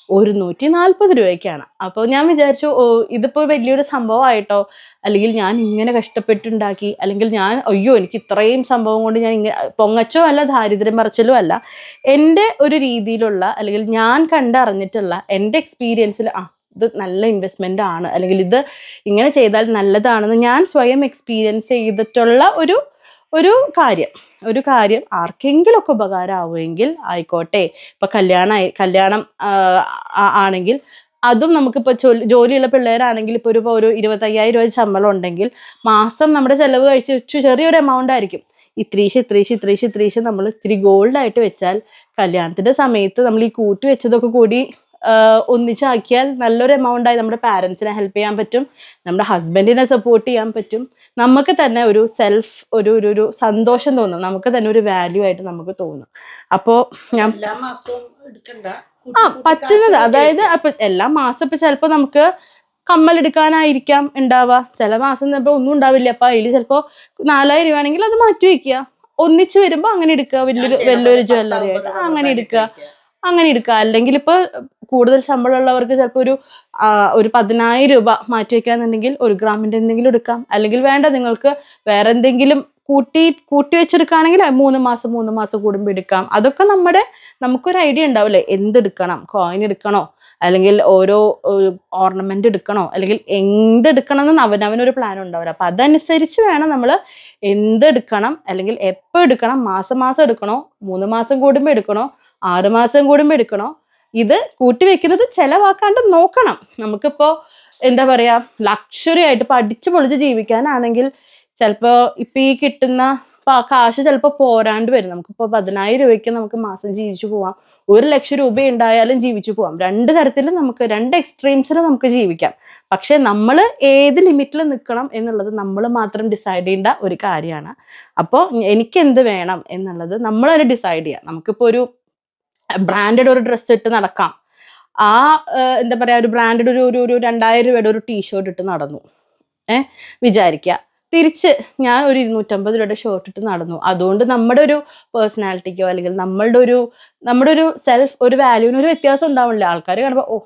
ഒരുന്നൂറ്റി നാൽപ്പത് രൂപയ്ക്കാണ്. അപ്പോൾ ഞാൻ വിചാരിച്ചു ഓ ഇതിപ്പോൾ വലിയൊരു സംഭവമായിട്ടോ? അല്ലെങ്കിൽ ഞാൻ ഇങ്ങനെ കഷ്ടപ്പെട്ടുണ്ടാക്കി അല്ലെങ്കിൽ ഞാൻ അയ്യോ എനിക്ക് ഇത്രയും സംഭവം കൊണ്ട് ഞാൻ ഇങ്ങനെ പൊങ്ങച്ചോ അല്ല ദാരിദ്ര്യം പറിച്ചലോ അല്ല എന്റെ ഒരു രീതിയിലുള്ള അല്ലെങ്കിൽ ഞാൻ കണ്ടറിഞ്ഞിട്ടുള്ള എന്റെ എക്സ്പീരിയൻസിൽ ആ ഇത് നല്ല ഇൻവെസ്റ്റ്മെന്റ് ആണ് അല്ലെങ്കിൽ ഇത് ഇങ്ങനെ ചെയ്താൽ നല്ലതാണെന്ന് ഞാൻ സ്വയം എക്സ്പീരിയൻസ് ചെയ്തിട്ടുള്ള ഒരു ഒരു കാര്യം ഒരു കാര്യം ആർക്കെങ്കിലുമൊക്കെ ഉപകാരമാവുമെങ്കിൽ ആയിക്കോട്ടെ. ഇപ്പം കല്യാണമായി കല്യാണം ആണെങ്കിൽ അതും നമുക്കിപ്പോൾ ജോലിയുള്ള പിള്ളേരാണെങ്കിൽ ഇപ്പോൾ ഒരു ഒരു ഇരുപത്തയ്യായിരം രൂപ ശമ്പളം ഉണ്ടെങ്കിൽ മാസം നമ്മുടെ ചിലവ് കഴിച്ച് ചെറിയൊരു എമൗണ്ട് ആയിരിക്കും. ഇത്രീശ് ഇത്രീശ് ഇത്രീശ് ഇത്രീശ് നമ്മൾ ഇത്തിരി ഗോൾഡായിട്ട് വെച്ചാൽ കല്യാണത്തിന്റെ സമയത്ത് നമ്മൾ ഈ കൂട്ടി വെച്ചതൊക്കെ കൂടി ഒന്നിച്ചാക്കിയാൽ നല്ലൊരു എമൗണ്ട് ആയി നമ്മുടെ പാരൻസിനെ ഹെൽപ്പ് ചെയ്യാൻ പറ്റും നമ്മുടെ ഹസ്ബൻഡിനെ സപ്പോർട്ട് ചെയ്യാൻ പറ്റും. നമുക്ക് തന്നെ ഒരു സെൽഫ് ഒരു ഒരു ഒരു സന്തോഷം തോന്നും. നമുക്ക് തന്നെ ഒരു വാല്യൂ ആയിട്ട് നമുക്ക് തോന്നും. അപ്പോ ഞാൻ ആ പറ്റുന്നത്. അതായത് അപ്പൊ എല്ലാ മാസം ഇപ്പൊ ചിലപ്പോ നമുക്ക് കമ്മൽ എടുക്കാനായിരിക്കാം ഉണ്ടാവുക ചില മാസം ചിലപ്പോ ഒന്നും ഉണ്ടാവില്ല. അപ്പൊ അതിൽ ചിലപ്പോ നാലായിരം രൂപ ആണെങ്കിൽ അത് മാറ്റി വെക്കുക. ഒന്നിച്ചു വരുമ്പോ അങ്ങനെ എടുക്കുക. വലിയൊരു വലിയൊരു ജ്വല്ലറി ആയിട്ട് അങ്ങനെ എടുക്കുക. അങ്ങനെ എടുക്കുക. അല്ലെങ്കിൽ ഇപ്പൊ കൂടുതൽ ശമ്പളമുള്ളവർക്ക് ചിലപ്പോൾ ഒരു ഒരു പതിനായിരം രൂപ മാറ്റി വെക്കാന്നുണ്ടെങ്കിൽ ഒരു ഗ്രാമിന്റെ എന്തെങ്കിലും എടുക്കാം. അല്ലെങ്കിൽ വേണ്ട നിങ്ങൾക്ക് വേറെ എന്തെങ്കിലും കൂട്ടി കൂട്ടി വെച്ചെടുക്കുകയാണെങ്കിൽ മൂന്ന് മാസം മൂന്ന് മാസം കൂടുമ്പോൾ എടുക്കാം. അതൊക്കെ നമ്മുടെ നമുക്കൊരു ഐഡിയ ഉണ്ടാവില്ലേ? എന്തെടുക്കണം കോയിൻ എടുക്കണോ? അല്ലെങ്കിൽ ഓരോ ഓർണമെന്റ് എടുക്കണോ? അല്ലെങ്കിൽ എന്തെടുക്കണം എന്ന് അവനവനൊരു പ്ലാൻ ഉണ്ടാവില്ല? അപ്പൊ അതനുസരിച്ച് വേണം നമ്മൾ എന്തെടുക്കണം അല്ലെങ്കിൽ എപ്പോൾ എടുക്കണം? മാസം മാസം എടുക്കണോ? മൂന്ന് മാസം കൂടുമ്പോൾ എടുക്കണോ? ആറ് മാസം കൂടുമ്പോൾ എടുക്കണോ? ഇത് കൂട്ടിവെക്കുന്നത് ചിലവാക്കാണ്ട് നോക്കണം. നമുക്കിപ്പോ എന്താ പറയാ ലക്ഷറി ആയിട്ട് പഠിച്ചു പൊളിച്ച് ജീവിക്കാനാണെങ്കിൽ ചിലപ്പോ ഇപ്പൊ ഈ കിട്ടുന്ന കാശ് ചിലപ്പോൾ പോരാണ്ട് വരും. നമുക്കിപ്പോൾ പതിനായിരം രൂപയ്ക്ക് നമുക്ക് മാസം ജീവിച്ചു പോവാം. ഒരു ലക്ഷം രൂപ ഉണ്ടായാലും ജീവിച്ചു പോവാം. രണ്ട് തരത്തിലും നമുക്ക് രണ്ട് എക്സ്ട്രീംസിൽ നമുക്ക് ജീവിക്കാം. പക്ഷെ നമ്മൾ ഏത് ലിമിറ്റിൽ നിൽക്കണം എന്നുള്ളത് നമ്മൾ മാത്രം ഡിസൈഡ് ചെയ്യേണ്ട ഒരു കാര്യമാണ്. അപ്പോൾ എനിക്ക് എന്ത് വേണം എന്നുള്ളത് നമ്മളൊരു ഡിസൈഡ് ചെയ്യാം. നമുക്കിപ്പോൾ ഒരു ബ്രാൻഡഡ് ഒരു ഡ്രസ്സ് ഇട്ട് നടക്കാം. ആ എന്താ പറയാ ഒരു ബ്രാൻഡഡ് ഒരു ഒരു ഒരു രണ്ടായിരം രൂപയുടെ ഒരു ടീഷർട്ട് ഇട്ട് നടന്നു. ഏ വിചാരിക്കുക തിരിച്ച് ഞാൻ ഒരു ഇരുന്നൂറ്റമ്പത് രൂപയുടെ ഷർട്ട് ഇട്ട് നടന്നു. അതുകൊണ്ട് നമ്മുടെ ഒരു പേഴ്സണാലിറ്റിക്കോ അല്ലെങ്കിൽ നമ്മളുടെ ഒരു നമ്മുടെ ഒരു സെൽഫ് ഒരു വാല്യൂവിന് ഒരു വ്യത്യാസം ഉണ്ടാവില്ല ആൾക്കാർ കാണുമ്പോൾ ഓ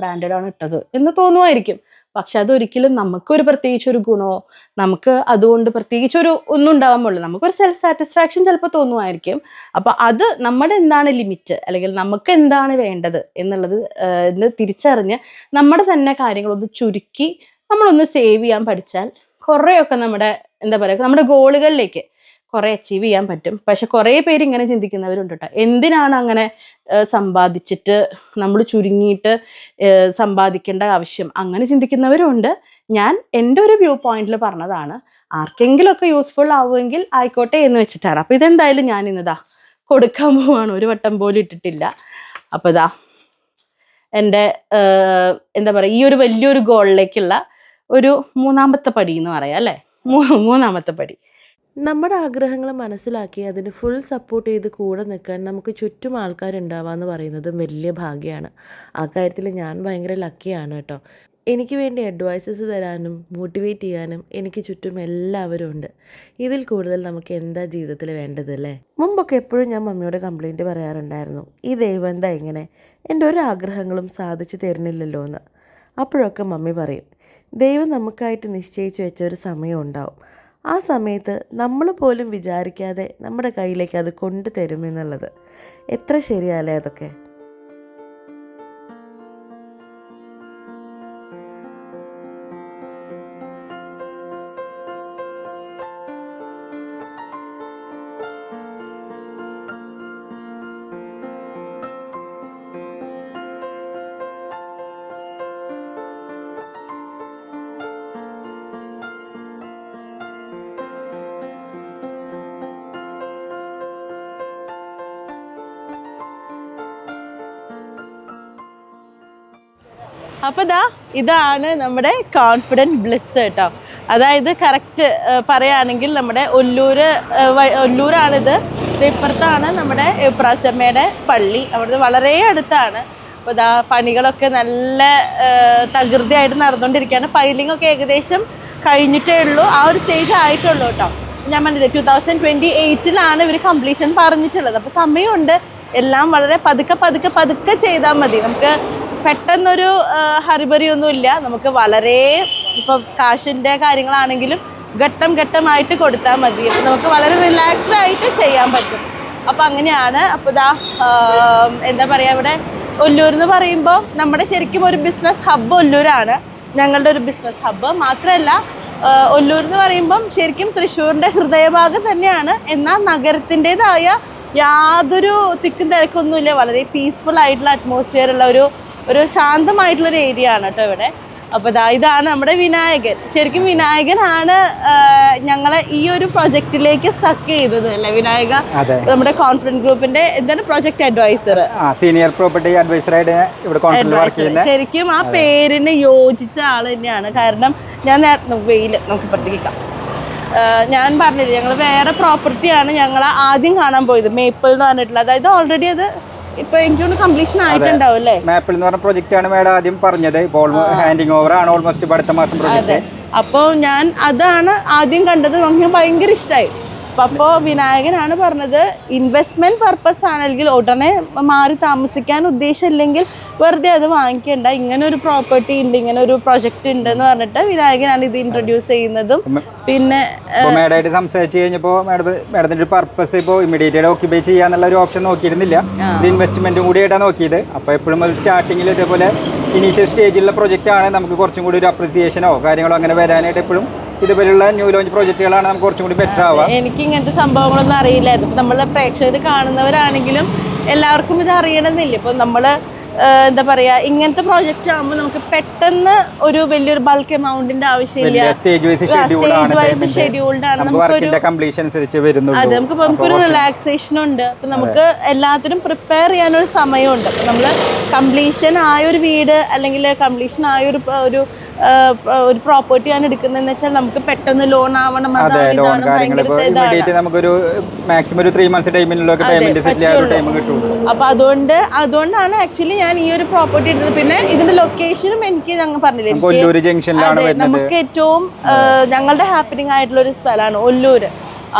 ബ്രാൻഡഡ് ആണ് ഇട്ടത് എന്ന് തോന്നുമായിരിക്കും പക്ഷെ അതൊരിക്കലും നമുക്കൊരു പ്രത്യേകിച്ച് ഒരു ഗുണമോ നമുക്ക് അതുകൊണ്ട് പ്രത്യേകിച്ച് ഒരു ഒന്നും ഉണ്ടാവാൻ പാടില്ല. നമുക്കൊരു സെൽഫ് സാറ്റിസ്ഫാക്ഷൻ ചിലപ്പോൾ തോന്നുമായിരിക്കും. അപ്പൊ അത് നമ്മുടെ എന്താണ് ലിമിറ്റ് അല്ലെങ്കിൽ നമുക്ക് എന്താണ് വേണ്ടത് എന്നുള്ളത് തിരിച്ചറിഞ്ഞ് നമ്മുടെ തന്നെ കാര്യങ്ങളൊന്ന് ചുരുക്കി നമ്മളൊന്ന് സേവ് ചെയ്യാൻ പഠിച്ചാൽ കുറേയൊക്കെ നമ്മുടെ എന്താ പറയുക നമ്മുടെ ഗോളുകളിലേക്ക് കുറെ അച്ചീവ് ചെയ്യാൻ പറ്റും. പക്ഷെ കുറേ പേര് ഇങ്ങനെ ചിന്തിക്കുന്നവരുണ്ട് കേട്ടോ എന്തിനാണ് അങ്ങനെ സമ്പാദിച്ചിട്ട് നമ്മൾ ചുരുങ്ങിയിട്ട് സമ്പാദിക്കേണ്ട ആവശ്യം? അങ്ങനെ ചിന്തിക്കുന്നവരുണ്ട്. ഞാൻ എന്റെ ഒരു വ്യൂ പോയിന്റിൽ പറഞ്ഞതാണ് ആർക്കെങ്കിലുമൊക്കെ യൂസ്ഫുൾ ആവുമെങ്കിൽ ആയിക്കോട്ടെ എന്ന് വെച്ചിട്ടാണ്. അപ്പോൾ ഇതെന്തായാലും ഞാൻ ഇന്നതാ കൊടുക്കാൻ പോവാണ്. ഒരു വട്ടം പോലും ഇട്ടിട്ടില്ല. അപ്പോൾ ഇതാ എന്റെ എന്താ പറയുക ഈ ഒരു വലിയൊരു ഗോളിലേക്കുള്ള ഒരു മൂന്നാമത്തെ പടി എന്ന് പറയാം അല്ലേ? മൂന്നാമത്തെ പടി. നമ്മുടെ ആഗ്രഹങ്ങൾ മനസ്സിലാക്കി അതിന് ഫുൾ സപ്പോർട്ട് ചെയ്ത് കൂടെ നിൽക്കാൻ നമുക്ക് ചുറ്റും ആൾക്കാരുണ്ടാവുക എന്ന് പറയുന്നത് വലിയ ഭാഗ്യമാണ്. ആ കാര്യത്തിൽ ഞാൻ ഭയങ്കര ലക്കിയാണ് കേട്ടോ. എനിക്ക് വേണ്ടി അഡ്വൈസസ് തരാനും മോട്ടിവേറ്റ് ചെയ്യാനും എനിക്ക് ചുറ്റും എല്ലാവരും ഉണ്ട്. ഇതിൽ കൂടുതൽ നമുക്ക് എന്താ ജീവിതത്തിൽ വേണ്ടത് അല്ലേ? മുമ്പൊക്കെ എപ്പോഴും ഞാൻ മമ്മിയോട് കംപ്ലൈന്റ് പറയാറുണ്ടായിരുന്നു. ഈ ദൈവം എന്താ ഇങ്ങനെ? എന്റെ ഒരു ആഗ്രഹങ്ങളും സാധിച്ചു തരുന്നില്ലല്ലോ എന്ന്. അപ്പോഴൊക്കെ മമ്മി പറയും ദൈവം നമുക്കായിട്ട് നിശ്ചയിച്ച് വെച്ച ഒരു സമയം ഉണ്ടാവും. ആ സമയത്ത് നമ്മൾ പോലും വിചാരിക്കാതെ നമ്മുടെ കയ്യിലേക്ക് അത് കൊണ്ടു തരുമെന്നുള്ളത് എത്ര ശരിയല്ലേ അതൊക്കെ? അപ്പൊ ഇതാ ഇതാണ് നമ്മുടെ കോൺഫിഡന്റ് ബ്ലിസ് കേട്ടോ. അതായത് കറക്റ്റ് പറയുകയാണെങ്കിൽ നമ്മുടെ ഒല്ലൂര് ഒല്ലൂരാണിത്. ഇപ്പുറത്താണ് നമ്മുടെ പ്രാസമ്മയുടെ പള്ളി. അവിടുന്ന് വളരെ അടുത്താണ്. അപ്പോൾ ഇതാ പണികളൊക്കെ നല്ല തകൃതിയായിട്ട് നടന്നുകൊണ്ടിരിക്കുകയാണ്. പൈലിംഗ് ഒക്കെ ഏകദേശം കഴിഞ്ഞിട്ടേ ഉള്ളൂ. ആ ഒരു സ്റ്റേജ് ആയിട്ടുള്ളൂ കേട്ടോ. ഞാൻ പറഞ്ഞില്ല ടു തൗസൻഡ് ട്വന്റി എയ്റ്റിലാണ് ഇവർ കംപ്ലീഷൻ പറഞ്ഞിട്ടുള്ളത്. അപ്പോൾ സമയമുണ്ട്. എല്ലാം വളരെ പതുക്കെ പതുക്കെ പതുക്കെ ചെയ്താൽ മതി. നമുക്ക് പെട്ടെന്നൊരു ഹറിബറി ഒന്നുമില്ല നമുക്ക് വളരെ ഇപ്പം കാശിന്റെ കാര്യങ്ങളാണെങ്കിലും ഘട്ടം ഘട്ടമായിട്ട് കൊടുത്താൽ മതി. അപ്പം നമുക്ക് വളരെ റിലാക്സ്ഡ് ആയിട്ട് ചെയ്യാൻ പറ്റും. അപ്പം അങ്ങനെയാണ്. അപ്പോൾ ഇതാ എന്താ പറയുക ഇവിടെ ഒല്ലൂർ എന്ന് പറയുമ്പോൾ നമ്മുടെ ശരിക്കും ഒരു ബിസിനസ് ഹബ്ബ് ഒല്ലൂരാണ്. ഞങ്ങളുടെ ഒരു ബിസിനസ് ഹബ്ബ് മാത്രമല്ല ഒല്ലൂർ എന്ന് പറയുമ്പം ശരിക്കും തൃശ്ശൂരിന്റെ ഹൃദയഭാഗം തന്നെയാണ്. എന്നാൽ നഗരത്തിന്റെതായ യാതൊരു തിക്കും തിരക്കൊന്നുമില്ല. വളരെ പീസ്ഫുൾ ആയിട്ടുള്ള അറ്റ്മോസ്ഫിയർ ഉള്ള ഒരു ഒരു ശാന്തമായിട്ടുള്ള ഒരു ഏരിയ ആണ് കേട്ടോ ഇവിടെ. അപ്പോൾ ദാ ഇതാണ് നമ്മുടെ വിനായകൻ. ശരിക്കും വിനായകൻ ആണ് ഞങ്ങളെ ഈ ഒരു പ്രൊജക്റ്റിലേക്ക് സ്റ്റക്ക് ചെയ്തത് അല്ലേ വിനായക? നമ്മുടെ കോൺഫിഡൻസ് ഗ്രൂപ്പിന്റെ എന്താണ് പ്രൊജക്ട് അഡ്വൈസർ സീനിയർ പ്രോപ്പർട്ടി അഡ്വൈസറായിട്ട് ഇവിടെ ശരിക്കും ആ പേരിന് യോജിച്ച ആൾ തന്നെയാണ്. കാരണം ഞാൻ നേരത്തെ വെയിൽ നമുക്ക് പ്രത്യേകിക്കാം ഞാൻ പറഞ്ഞില്ല ഞങ്ങൾ വേറെ പ്രോപ്പർട്ടിയാണ് ഞങ്ങൾ ആദ്യം കാണാൻ പോയത്. മേപ്പിൾ എന്ന് പറഞ്ഞിട്ടുള്ളത് അതായത് ഓൾറെഡി അത് ഇപ്പൊ എനിക്കൊന്ന് കംപ്ലീഷൻ ആയിട്ടുണ്ടാവും അല്ലേ മാപ്പിൾ എന്ന് പറഞ്ഞ പ്രൊജക്റ്റ് ആണ് മാഡം ആദ്യം പറഞ്ഞത്. ഇപ്പോൾ ഹാൻഡിങ് ഓവർ ആണ് ഓൾമോസ്റ്റ് അടുത്ത മാസം പ്രൊജക്റ്റ് അപ്പോൾ ഞാൻ അതാണ് ആദ്യം കണ്ടത്. ഭയങ്കര ഇഷ്ടമായി അപ്പോൾ വിനായകനാണ് പറഞ്ഞത്. ഇൻവെസ്റ്റ്മെന്റ് പർപ്പസ് ആണെങ്കിൽ ഉടനെ മാറി താമസിക്കാൻ ഉദ്ദേശമില്ലെങ്കിൽ വെറുതെ അത് വാങ്ങിക്കണ്ട. ഇങ്ങനെ ഒരു പ്രോപ്പർട്ടി ഉണ്ട് ഇങ്ങനെ ഒരു പ്രൊജക്റ്റ് ഉണ്ട് എന്ന് പറഞ്ഞിട്ട് വിനായകനാണ് ഇത് ഇൻട്രൊഡ്യൂസ് ചെയ്യുന്നതും. പിന്നെ മാഡമായിട്ട് സംസാരിച്ചു കഴിഞ്ഞപ്പോൾ മേഡം മേഡത്തിന്റെ ഒരു പർപ്പസ് ഇപ്പോൾ ഇമ്മീഡിയറ്റ് ഓക്യുപൈ ചെയ്യാന്നുള്ള ഒരു ഓപ്ഷൻ നോക്കിയിരുന്നില്ല. ഇത് ഇൻവെസ്റ്റ്മെന്റും കൂടി ആയിട്ടാണ് നോക്കിയത്. അപ്പോൾ എപ്പോഴും ഒരു സ്റ്റാർട്ടിങ്ങിൽ ഇതേപോലെ ഇനീഷ്യൽ സ്റ്റേജിലുള്ള പ്രൊജക്റ്റ് ആണ് നമുക്ക് കുറച്ചും കൂടി ഒരു അപ്രിസിയേഷനോ കാര്യങ്ങളോ അങ്ങനെ വരാനായിട്ട് എപ്പോഴും ഇതുപോലുള്ള ന്യൂ ലോഞ്ച് പ്രോജക്റ്റുകളാണ് നമുക്ക് കുറച്ചും കൂടി ബെറ്റർ ആവുക. എനിക്ക് ഇങ്ങനത്തെ സംഭവങ്ങളൊന്നും അറിയില്ല അറിയില്ലായിരുന്നു നമ്മളെ പ്രേക്ഷകർ കാണുന്നവരാണെങ്കിലും എല്ലാവർക്കും ഇത് അറിയണമെന്നില്ല. ഇപ്പം നമ്മൾ എന്താ പറയാ ഇങ്ങനത്തെ പ്രോജക്റ്റ് ആകുമ്പോൾ നമുക്ക് പെട്ടെന്ന് ഒരു വലിയൊരു ബൾക്ക് എമൗണ്ടിന്റെ ആവശ്യമില്ല. Stage vice. ഷെഡ്യൂൾഡ് ആണ് നമുക്ക് നമുക്കൊരു അതെ നമുക്ക് റിലാക്സേഷൻ ഉണ്ട്. അപ്പൊ നമുക്ക് എല്ലാത്തിനും പ്രിപ്പയർ ചെയ്യാനൊരു സമയമുണ്ട്. അപ്പൊ നമ്മൾ കംപ്ലീഷൻ ആയ ഒരു വീട് അല്ലെങ്കിൽ കംപ്ലീഷൻ ആയ ഒരു ഒരു ഒരു പ്രോപ്പർട്ടി ആണ് എടുക്കുന്നതെന്ന് വെച്ചാൽ നമുക്ക് പെട്ടെന്ന് ലോൺ ആവണം. നമുക്കൊരു മാക്സിമം ഒരു ത്രീ മന്ത്സ് ടൈമിനുള്ളൊക്കെ പേയ്മെന്റ് ടൈം അപ്പൊ അതുകൊണ്ട് അതുകൊണ്ടാണ് ആക്ച്വലി ഞാൻ ഈ ഒരു പ്രോപ്പർട്ടി എടുത്തത്. പിന്നെ ഇതിന്റെ ലൊക്കേഷനും എനിക്ക് ഞങ്ങൾ പറഞ്ഞില്ലേ നമുക്ക് ഏറ്റവും ഞങ്ങളുടെ ഹാപ്പനിങ് ആയിട്ടുള്ള ഒരു സ്ഥലമാണ് ഒല്ലൂര്.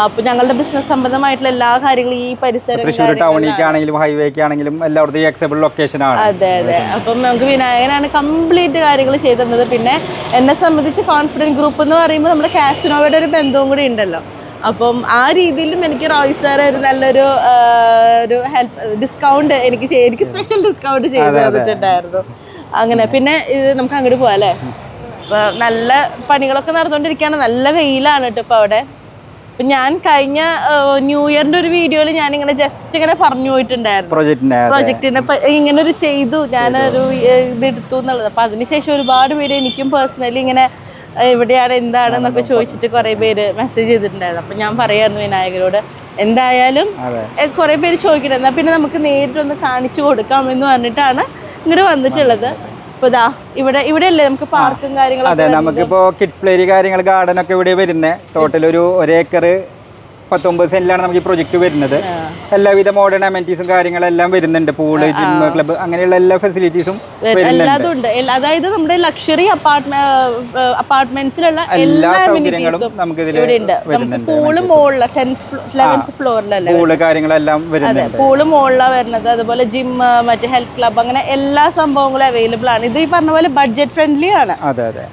അപ്പൊ ഞങ്ങളുടെ ബിസിനസ് സംബന്ധമായിട്ടുള്ള എല്ലാ കാര്യങ്ങളും ഈ പരിസരം തൃശ്ശൂർ ടൗണിലേക്ക് ആണെങ്കിലും ഹൈവേക്ക് ആണെങ്കിലും എല്ലായിടത്തും ലൊക്കേഷൻ ആണ്. അതെ അതെ. അപ്പം നമുക്ക് വിനായകനാണ് കംപ്ലീറ്റ് കാര്യങ്ങൾ ചെയ്തു തന്നത്. പിന്നെ എന്നെ സംബന്ധിച്ച് കോൺഫിഡൻസ് ഗ്രൂപ്പ് എന്ന് പറയുമ്പോൾ നമ്മുടെ കാസിനോയുടെ ഒരു ബന്ധവും കൂടി ഉണ്ടല്ലോ. അപ്പം ആ രീതിയിലും എനിക്ക് റോയ് സാർ ഒരു നല്ലൊരു ഒരു ഹെൽപ്പ് ഡിസ്കൗണ്ട് എനിക്ക് എനിക്ക് സ്പെഷ്യൽ ഡിസ്കൗണ്ട് ചെയ്ത് തന്നിട്ടുണ്ടായിരുന്നു. അങ്ങനെ. പിന്നെ ഇത് നമുക്ക് അങ്ങോട്ട് പോവാം അല്ലേ? നല്ല പണികളൊക്കെ നടന്നുകൊണ്ടിരിക്കുകയാണ്. നല്ല വെയിലാണ് കേട്ടോ ഇപ്പൊ അവിടെ. അപ്പൊ ഞാൻ കഴിഞ്ഞ ന്യൂ ഇയറിന്റെ ഒരു വീഡിയോയിൽ ഞാൻ ഇങ്ങനെ ജസ്റ്റ് ഇങ്ങനെ പറഞ്ഞു പോയിട്ടുണ്ടായിരുന്നു. പ്രോജക്റ്റിന്റെ പ്രൊജക്റ്റിനെ ഇങ്ങനെ ഒരു ചെയ്തു. ഞാൻ ഒരു ഇത് എടുത്തു എന്നുള്ളത്. അപ്പൊ അതിനുശേഷം ഒരുപാട് പേര് എനിക്കും പേഴ്സണലി ഇങ്ങനെ എവിടെയാണ് എന്താണ് എന്നൊക്കെ ചോദിച്ചിട്ട് കുറെ പേര് മെസ്സേജ് ചെയ്തിട്ടുണ്ടായിരുന്നു. അപ്പൊ ഞാൻ പറയായിരുന്നു വിനായകരോട് എന്തായാലും കുറേ കുറെ പേര് ചോദിക്കണം എന്നാ പിന്നെ നമുക്ക് നേരിട്ടൊന്ന് കാണിച്ചു കൊടുക്കാം എന്ന് പറഞ്ഞിട്ടാണ് ഇങ്ങോട്ട് വന്നിട്ടുള്ളത്. അപ്പൊ ഇതാ ഇവിടെ ഇവിടെ അല്ലേ നമുക്ക് പാർക്കും കാര്യങ്ങളും അതെ നമുക്കിപ്പോ കിഡ്സ് പ്ലേരി കാര്യങ്ങൾ ഗാർഡൻ ഒക്കെ ഇവിടെ വരുന്നേ. ടോട്ടൽ ഒരു ഒരേക്കർ പത്തൊമ്പത് സെന്റിലാണ് നമുക്ക് ഈ പ്രൊജക്ട് വരുന്നത്. എല്ലാവിധ മോഡേൺ അമെനിറ്റീസും കാര്യങ്ങളെല്ലാം വരുന്നുണ്ട്. പൂൾ ജിം ക്ലബ്ബ് അങ്ങനെയുള്ള എല്ലാ ഫെസിലിറ്റീസും എല്ലാതും ഉണ്ട് അതായത് നമ്മുടെ ലക്ഷറി അപ്പാർട്ട്മെന്റ്സിലുള്ള എല്ലാ സൗകര്യങ്ങളും നമുക്ക് ഇതിൽ വരുന്നുണ്ട് പൂൾ മുകളിൽ ടെൻത്ത് ലെവൻത്ത് ഫ്ലോറിലല്ലേ പൂൾ കാര്യങ്ങളെല്ലാം വരുന്നത് വരുന്നുണ്ട്. പൂൾ മുകളിലാണ് വരുന്നത്. അതുപോലെ ജിം മറ്റേ ഹെൽത്ത് ക്ലബ് അങ്ങനെ എല്ലാ സംഭവങ്ങളും അവൈലബിൾ ആണ്. ഇത് ഈ പറഞ്ഞ പോലെ ബഡ്ജറ്റ് ഫ്രണ്ട്ലി ആണ്.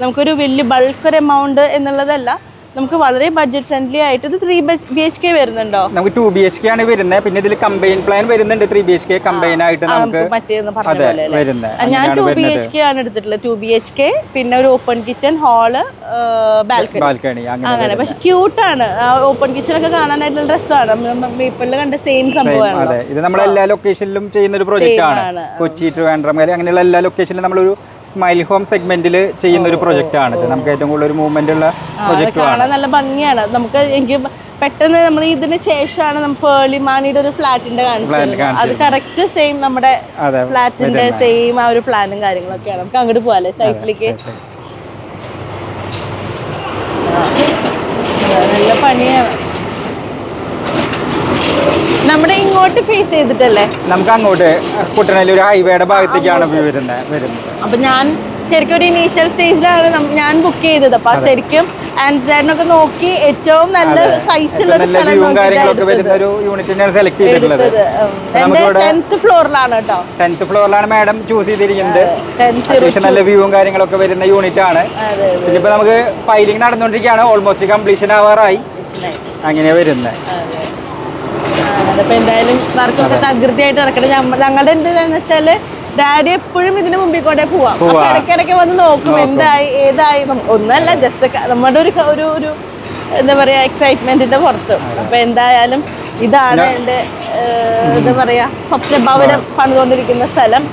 നമുക്കൊരു വലിയ ബൾക്ക് ഒരു എമൗണ്ട് എന്നുള്ളതല്ല. നമുക്ക് വളരെ ബഡ്ജറ്റ് ഫ്രണ്ട്ലി ആയിട്ട് ഇത് ത്രീ ബി എച്ച് കെ വരുന്നുണ്ടോ? നമുക്ക് ടു ബി എച്ച് കെ ആണ് വരുന്നത് പിന്നെ ഇതിൽ കമ്പൈൻ പ്ലാൻ വരുന്നുണ്ട് three B H K combine ആയിട്ട് നമുക്ക്. ഞാൻ ടു ബി എച്ച് കെ ആണ് എടുത്തിട്ടുള്ളത് ടു ബി എച്ച് കെ പിന്നെ ഒരു open kitchen hall balcony balcony അങ്ങനെ പക്ഷെ ക്യൂട്ടാണ് ഓപ്പൺ കിച്ചൺ ഒക്കെ കാണാനായിട്ടുള്ള ഡ്രസ്സാണ് മേപ്പിളിൽ കണ്ട സെയിം സംഭവമാണ് ഇത് നമ്മൾ എല്ലാ ലൊക്കേഷനിലും ചെയ്യുന്ന ഒരു പ്രോജക്റ്റ് ആണ്. കൊച്ചി ട്രിവാൻഡ്രം അങ്ങനെയുള്ള എല്ലാ ലൊക്കേഷനിലും നമ്മളൊരു സ്മൈൽ ഹോം സെഗ്മെന്റിൽ ചെയ്യുന്ന ഒരു പ്രൊജക്റ്റ് ആണ് ഇത് നമുക്ക് ഏറ്റവും കൂടുതൽ ഒരു മൂവ്മെന്റ് ഉള്ള പ്രൊജക്റ്റ് നല്ല ഭംഗിയാണ്. നമുക്ക് എനിക്ക് പെട്ടെന്ന് നമ്മൾ ഇതിന് ശേഷമാണ് നമുക്ക് പേളിമാനിയുടെ ഒരു ഫ്ലാറ്റിന്റെ കാണിച്ചത്. അത് കറക്റ്റ് സെയിം നമ്മുടെ ഫ്ലാറ്റിന്റെ സെയിം ആ ഒരു പ്ലാനും കാര്യങ്ങളൊക്കെയാണ്. നമുക്ക് അങ്ങോട്ട് പോവാല്ലേ? സൈറ്റിലേക്ക് നല്ല പണിയാണ്. നമ്മുടെ ഇങ്ങോട്ട് ഫേസ് ചെയ്തിട്ടല്ലേ? നമുക്ക് അങ്ങോട്ട് കുട്ടനല്ലൂർ ഹൈവേയുടെ ഭാഗത്തേക്കാണ് വരുന്നത് വരുന്നത്. അപ്പൊ ഞാൻ ശരിക്കും ഒരു ഇനീഷ്യൽ സ്റ്റേജിലാണ് ഞാൻ ബുക്ക് ചെയ്തത്. അപ്പൊ ശരിക്കും ആൻസറിനൊക്കെ നോക്കി ഏറ്റവും നല്ല സൈറ്റ് ഉള്ള ഒരു നല്ല സ്ഥലം വ്യൂവും കാര്യങ്ങളൊക്കെ നോക്കിയിട്ടാണ് വരുന്ന ഒരു യൂണിറ്റിനാണ് സെലക്ട് ചെയ്തിട്ടുള്ളത്. എടുത്തത്. ഉം. ടെൻത്ത് ഫ്ലോറിലാണ് കേട്ടോ. ടെൻത്ത് ഫ്ലോറിലാണ് മാഡം ചൂസ് ചെയ്തിരിക്കുന്നത്. അത്യാവശ്യം നല്ല വ്യൂവും കാര്യങ്ങളൊക്കെ വരുന്ന യൂണിറ്റ് ആണ്. ഇപ്പൊ നമുക്ക് ഫയലിംഗ് നടന്നുകൊണ്ടിരിക്കുകയാണ്. ഓൾമോസ്റ്റ് കംപ്ലീഷൻ ആവാറായി. അങ്ങനെ വരുന്നത് അതെ അപ്പൊ എന്തായാലും വർക്കൊക്കെ തകൃതിയായിട്ട് നടക്കണം ഞമ്മ- ഞങ്ങളുടെ എന്താന്ന് വെച്ചാൽ ഡാഡി എപ്പോഴും ഇതിന് മുമ്പിൽ കൂടെ പോവാം. അപ്പൊ. ഇടയ്ക്കിടയ്ക്ക് വന്ന് നോക്കും എന്തായി ഏതായി ഒന്നല്ല ജസ്റ്റ് നമ്മുടെ ഒരു ഒരു ഒരു എന്താ പറയാ എക്സൈറ്റ്മെന്റിന്റെ പുറത്ത്. അപ്പൊ എന്തായാലും ഇതാണ് എന്റെ എന്താ പറയാ സ്വപ്നഭവനം പണിതുകൊണ്ടിരിക്കുന്ന സ്ഥലം.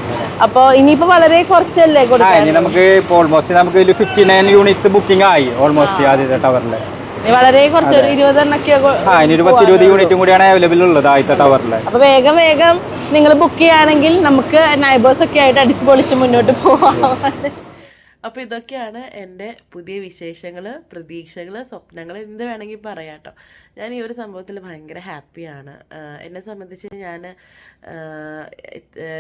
അപ്പൊ ഇനിയിപ്പോ വളരെ കുറച്ചല്ലേ കൊടുക്കാൻ? നമുക്ക് ഓൾമോസ്റ്റ് നമുക്ക് ഫിഫ്റ്റി നയൻ യൂണിറ്റ്സ് ബുക്കിംഗ് ആയി. ഓൾമോസ്റ്റ് ആദ്യത്തെ ടവറിൽ വളരെ കുറച്ച് ഒരു ഇരുപതെണ്ണൊക്കെ ആ ഇനി ഒരു പത്ത് ഇരുപത് യൂണിറ്റും കൂടിയാണ് അവൈലബിൾ ഉള്ളത് ആദ്യത്തെ ടവറിൽ അപ്പൊ വേഗം വേഗം നിങ്ങൾ ബുക്ക് ചെയ്യുകയാണെങ്കിൽ നമുക്ക് നൈബേഴ്സ് ഒക്കെ ആയിട്ട് അടിച്ചു പൊളിച്ച് മുന്നോട്ട് പോവാം. അപ്പോൾ ഇതൊക്കെയാണ് എന്റെ പുതിയ വിശേഷങ്ങൾ പ്രതീക്ഷകൾ സ്വപ്നങ്ങൾ എന്ത് വേണമെങ്കിൽ പറയാം കേട്ടോ. ഞാൻ ഈ ഒരു സംഭവത്തിൽ ഭയങ്കര ഹാപ്പിയാണ് എന്നെ സംബന്ധിച്ച് ഞാൻ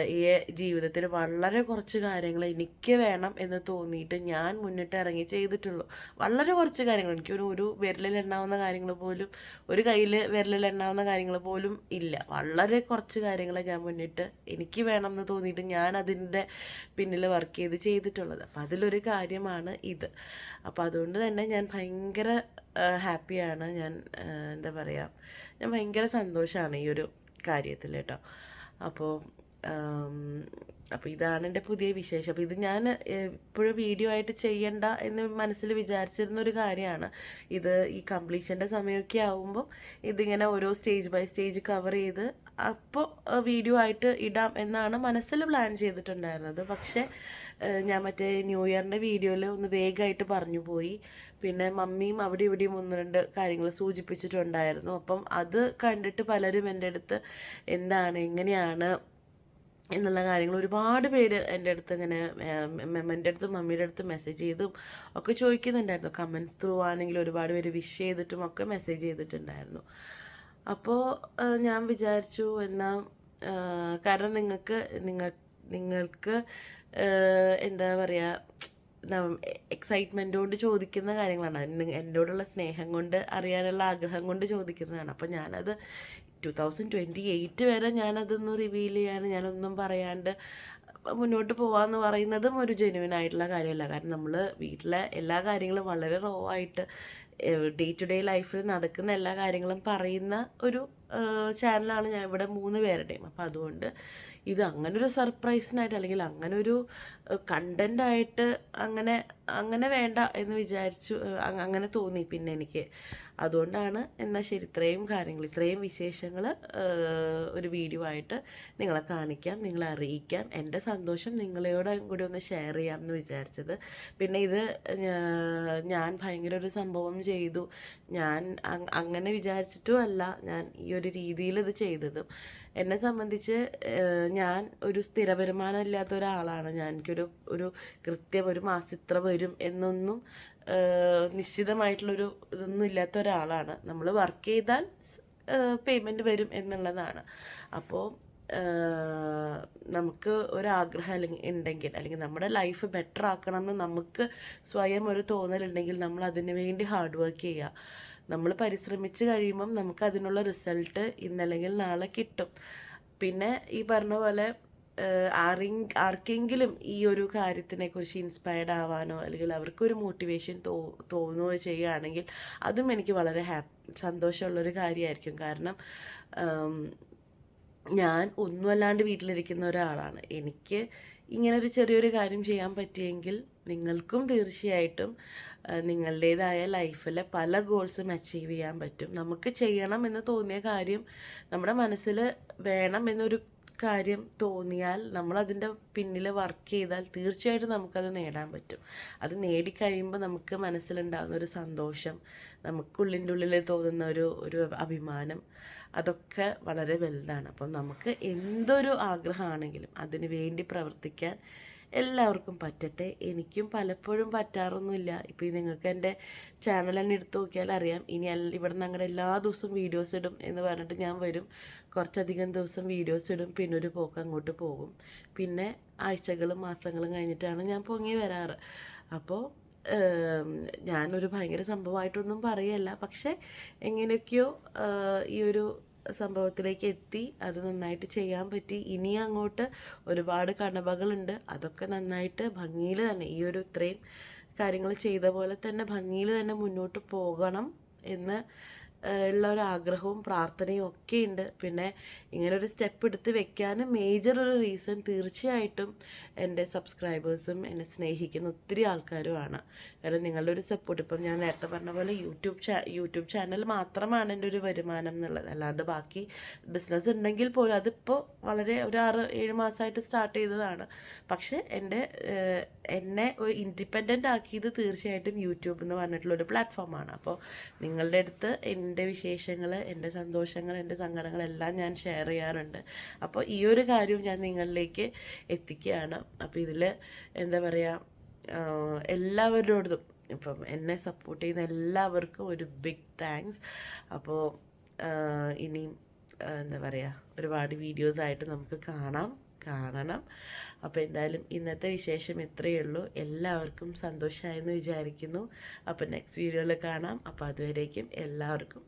ഈ ജീവിതത്തിൽ വളരെ കുറച്ച് കാര്യങ്ങൾ എനിക്ക് വേണം എന്ന് തോന്നിയിട്ട് ഞാൻ മുന്നിട്ട് ഇറങ്ങി ചെയ്തിട്ടുള്ളൂ. വളരെ കുറച്ച് കാര്യങ്ങൾ. എനിക്ക് ഒരു വിരലിൽ എണ്ണാവുന്ന കാര്യങ്ങൾ പോലും ഒരു കയ്യിൽ വിരലിൽ എണ്ണാവുന്ന കാര്യങ്ങൾ പോലും ഇല്ല. വളരെ കുറച്ച് കാര്യങ്ങൾ ഞാൻ മുന്നിട്ട് എനിക്ക് വേണം എന്ന് തോന്നിയിട്ട് ഞാൻ അതിന്റെ പിന്നിൽ വർക്ക് ചെയ്ത് ചെയ്തിട്ടുള്ളത്. അപ്പം അതിലൊരു കാര്യമാണ് ഇത്. അപ്പോൾ അതുകൊണ്ട് തന്നെ ഞാൻ ഭയങ്കര ഹാപ്പിയാണ്. ഞാൻ എന്താ പറയുക ഞാൻ ഭയങ്കര സന്തോഷമാണ് ഈ ഒരു കാര്യത്തിൽ കേട്ടോ. അപ്പോൾ അപ്പോൾ ഇതാണ് എന്റെ പുതിയ വിശേഷം. അപ്പോൾ ഇത് ഞാൻ ഇപ്പോഴും വീഡിയോ ആയിട്ട് ചെയ്യണ്ട എന്ന് മനസ്സിൽ വിചാരിച്ചിരുന്ന ഒരു കാര്യമാണ്. ഇത് ഈ കംപ്ലീഷന്റെ സമയമൊക്കെ ആവുമ്പോൾ ഇതിങ്ങനെ ഓരോ സ്റ്റേജ് ബൈ സ്റ്റേജ് കവർ ചെയ്ത് അപ്പോൾ വീഡിയോ ആയിട്ട് ഇടാം എന്നാണ് മനസ്സിൽ പ്ലാൻ ചെയ്തിട്ടുണ്ടായിരുന്നത്. പക്ഷേ ഞാൻ മറ്റേ ന്യൂ ഇയറിന്റെ വീഡിയോയിൽ ഒന്ന് വേഗമായിട്ട് പറഞ്ഞു പോയി. പിന്നെ മമ്മിയും അവിടെ ഇവിടെയും ഒന്ന് രണ്ട് കാര്യങ്ങൾ സൂചിപ്പിച്ചിട്ടുണ്ടായിരുന്നു. അപ്പം അത് കണ്ടിട്ട് പലരും എന്റെ അടുത്ത് എന്താണ് എങ്ങനെയാണ് എന്നുള്ള കാര്യങ്ങൾ ഒരുപാട് പേര് എന്റെ അടുത്ത് ഇങ്ങനെ എന്റെ അടുത്തും മമ്മിയുടെ അടുത്ത് മെസ്സേജ് ചെയ്തും ഒക്കെ ചോദിക്കുന്നുണ്ടായിരുന്നു. കമൻസ് ത്രൂ ആണെങ്കിലും ഒരുപാട് പേര് വിഷ് ചെയ്തിട്ടും ഒക്കെ മെസ്സേജ് ചെയ്തിട്ടുണ്ടായിരുന്നു. അപ്പോൾ ഞാൻ വിചാരിച്ചു എന്നാൽ കാരണം നിങ്ങൾക്ക് നിങ്ങൾ നിങ്ങൾക്ക് എന്താ പറയുക എക്സൈറ്റ്മെന്റ് കൊണ്ട് ചോദിക്കുന്ന കാര്യങ്ങളാണ്. എന്നോടുള്ള സ്നേഹം കൊണ്ട് അറിയാനുള്ള ആഗ്രഹം കൊണ്ട് ചോദിക്കുന്നതാണ്. അപ്പം ഞാനത് ടു തൗസൻഡ് ട്വന്റി എയ്റ്റ് വരെ ഞാനതൊന്ന് റിവീൽ ചെയ്യാൻ ഞാനൊന്നും പറയാണ്ട് മുന്നോട്ട് പോകാമെന്ന് പറയുന്നതും ഒരു ജെനുവിൻ ആയിട്ടുള്ള കാര്യമല്ല. കാരണം നമ്മൾ വീട്ടിലെ എല്ലാ കാര്യങ്ങളും വളരെ റോ ആയിട്ട് ഡേ ടു ഡേ ലൈഫിൽ നടക്കുന്ന എല്ലാ കാര്യങ്ങളും പറയുന്ന ഒരു ചാനലാണ് ഞാൻ ഇവിടെ മൂന്ന് പേരുടെയും. അപ്പോൾ അതുകൊണ്ട് ഇത് അങ്ങനൊരു സർപ്രൈസിനായിട്ട് അല്ലെങ്കിൽ അങ്ങനെ ഒരു കണ്ടന്റ് ആയിട്ട് അങ്ങനെ അങ്ങനെ വേണ്ട എന്ന് വിചാരിച്ചു അങ്ങനെ തോന്നി പിന്നെ എനിക്ക്. അതുകൊണ്ടാണ് എന്നാൽ ശരി ഇത്രയും കാര്യങ്ങൾ ഇത്രയും വിശേഷങ്ങൾ ഒരു വീഡിയോ ആയിട്ട് നിങ്ങളെ കാണിക്കാം നിങ്ങളെ അറിയിക്കാം. എന്റെ സന്തോഷം നിങ്ങളോട് കൂടി ഒന്ന് ഷെയർ ചെയ്യാം എന്ന് വിചാരിച്ചത്. പിന്നെ ഇത് ഞാൻ ഭയങ്കര ഒരു സംഭവം ചെയ്തു. ഞാൻ അങ്ങനെ വിചാരിച്ചിട്ടും അല്ല ഞാൻ ഈ ഒരു രീതിയിൽ ഇത് ചെയ്തതും. എന്നെ സംബന്ധിച്ച് ഞാൻ ഒരു സ്ഥിര വരുമാനം ഇല്ലാത്ത ഒരാളാണ്. ഞാൻ എനിക്കൊരു ഒരു ഒരു കൃത്യം ഒരു മാസം ഇത്ര വരും എന്നൊന്നും നിശ്ചിതമായിട്ടുള്ളൊരു ഇതൊന്നും ഇല്ലാത്ത ഒരാളാണ്. നമ്മൾ വർക്ക് ചെയ്താൽ പേയ്മെന്റ് വരും എന്നുള്ളതാണ്. അപ്പോൾ നമുക്ക് ഒരാഗ്രഹം അല്ലെങ്കിൽ ഉണ്ടെങ്കിൽ അല്ലെങ്കിൽ നമ്മുടെ ലൈഫ് ബെറ്റർ ആക്കണം എന്ന് നമുക്ക് സ്വയം ഒരു തോന്നലുണ്ടെങ്കിൽ നമ്മൾ അതിനു വേണ്ടി ഹാർഡ് വർക്ക് ചെയ്യുക നമ്മൾ പരിശ്രമിച്ച് കഴിയുമ്പം നമുക്ക് അതിനുള്ള റിസൾട്ട് ഇന്നല്ലെങ്കിൽ നാളെ കിട്ടും. പിന്നെ ഈ പറഞ്ഞ പോലെ ആർക്കെങ്കിലും ഈ ഒരു കാര്യത്തിനെ കുറിച്ച് ഇൻസ്പയർഡ് ആവാനോ അല്ലെങ്കിൽ അവർക്കൊരു മോട്ടിവേഷൻ തോ തോന്നുകയോ ചെയ്യുകയാണെങ്കിൽ അതും എനിക്ക് വളരെ ഹാപ്പി സന്തോഷമുള്ളൊരു കാര്യമായിരിക്കും. കാരണം ഞാൻ ഒന്നുമല്ലാണ്ട് വീട്ടിലിരിക്കുന്ന ഒരാളാണ്. എനിക്ക് ഇങ്ങനൊരു ചെറിയൊരു കാര്യം ചെയ്യാൻ പറ്റിയെങ്കിൽ നിങ്ങൾക്കും തീർച്ചയായിട്ടും നിങ്ങളുടേതായ ലൈഫിലെ പല ഗോൾസും അച്ചീവ് ചെയ്യാൻ പറ്റും. നമുക്ക് ചെയ്യണം എന്ന് തോന്നിയ കാര്യം നമ്മുടെ മനസ്സിൽ വേണം എന്നൊരു കാര്യം തോന്നിയാൽ നമ്മൾ അതിന്റെ പിന്നിൽ വർക്ക് ചെയ്താൽ തീർച്ചയായിട്ടും നമുക്കത് നേടാൻ പറ്റും. അത് നേടിക്കഴിയുമ്പോൾ നമുക്ക് മനസ്സിലുണ്ടാകുന്ന ഒരു സന്തോഷം നമുക്കുള്ളിന്റെ ഉള്ളിൽ തോന്നുന്ന ഒരു ഒരു അഭിമാനം അതൊക്കെ വളരെ വലുതാണ്. അപ്പം നമുക്ക് എന്തൊരു ആഗ്രഹമാണെങ്കിലും അതിന് വേണ്ടി പ്രവർത്തിക്കാൻ എല്ലാവർക്കും പറ്റട്ടെ. എനിക്കും പലപ്പോഴും പറ്റാറൊന്നുമില്ല. ഇപ്പോൾ നിങ്ങൾക്ക് എന്റെ ചാനൽ തന്നെ എടുത്ത് നോക്കിയാൽ അറിയാം. ഇനി ഇവിടെ നിന്ന് അങ്ങനെ എല്ലാ ദിവസവും വീഡിയോസ് ഇടും എന്ന് പറഞ്ഞിട്ട് ഞാൻ വരും. കുറച്ചധികം ദിവസം വീഡിയോസ് ഇടും. പിന്നെ ഒരു പോക്ക് അങ്ങോട്ട് പോകും. പിന്നെ ആഴ്ചകളും മാസങ്ങളും കഴിഞ്ഞിട്ടാണ് ഞാൻ പൊങ്ങി വരാറ്. അപ്പോൾ ഞാനൊരു ഭയങ്കര സംഭവമായിട്ടൊന്നും പറയല്ല. പക്ഷേ എങ്ങനെയൊക്കെയോ ഈ ഒരു സംഭവത്തിലേക്ക് എത്തി. അത് നന്നായിട്ട് ചെയ്യാൻ പറ്റി. ഇനി അങ്ങോട്ട് ഒരുപാട് കണവകളുണ്ട് അതൊക്കെ നന്നായിട്ട് ഭംഗിയിൽ തന്നെ ഈ ഒരു ഇത്രയും കാര്യങ്ങൾ ചെയ്ത പോലെ തന്നെ ഭംഗിയിൽ തന്നെ മുന്നോട്ട് പോകണം എന്ന് ഉള്ള ഒരു ആഗ്രഹവും പ്രാർത്ഥനയും ഒക്കെ ഉണ്ട് പിന്നെ ഇങ്ങനെ ഒരു സ്റ്റെപ്പ് എടുത്ത് വെക്കാൻ മേജർ ഒരു റീസൺ തീർച്ചയായിട്ടും എന്റെ സബ്സ്ക്രൈബേഴ്സും എന്നെ സ്നേഹിക്കുന്ന ഒത്തിരി ആൾക്കാരുമാണ്. കാരണം നിങ്ങളുടെ ഒരു സപ്പോർട്ട് ഇപ്പം ഞാൻ നേരത്തെ പറഞ്ഞ പോലെ യൂട്യൂബ് ചാ യൂട്യൂബ് ചാനൽ മാത്രമാണ് എന്റെ ഒരു വരുമാനം എന്നുള്ളത്. അല്ലാതെ ബാക്കി ബിസിനസ് ഉണ്ടെങ്കിൽ പോലും അതിപ്പോൾ വളരെ ഒരു ആറ് ഏഴ് മാസമായിട്ട് സ്റ്റാർട്ട് ചെയ്തതാണ്. പക്ഷേ എന്റെ എന്നെ ഒരു ഇൻഡിപെൻഡന്റ് ആക്കിയത് തീർച്ചയായിട്ടും യൂട്യൂബ് എന്ന് പറഞ്ഞിട്ടുള്ള ഒരു പ്ലാറ്റ്ഫോമാണ് അപ്പോൾ നിങ്ങളുടെ അടുത്ത് എന്റെ വിശേഷങ്ങൾ എന്റെ സന്തോഷങ്ങൾ എന്റെ സങ്കടങ്ങളെല്ലാം ഞാൻ ഷെയർ ചെയ്യാറുണ്ട്. അപ്പോൾ ഈ ഒരു കാര്യവും ഞാൻ നിങ്ങളിലേക്ക് എത്തിക്കുകയാണ്. അപ്പോൾ ഇതിൽ എന്താ പറയുക എല്ലാവരോടും ഇപ്പം എന്നെ സപ്പോർട്ട് ചെയ്യുന്ന എല്ലാവർക്കും ഒരു ബിഗ് താങ്ക്സ് അപ്പോൾ ഇനിയും എന്താ പറയുക ഒരുപാട് വീഡിയോസ് ആയിട്ട് നമുക്ക് കാണാം. കാണണം. അപ്പോൾ എന്തായാലും ഇന്നത്തെ വിശേഷം ഇത്രയേ ഉള്ളൂ. എല്ലാവർക്കും സന്തോഷമായെന്ന് വിചാരിക്കുന്നു. അപ്പോൾ നെക്സ്റ്റ് വീഡിയോയിൽ കാണാം. അപ്പോൾ അതുവരേക്കും എല്ലാവർക്കും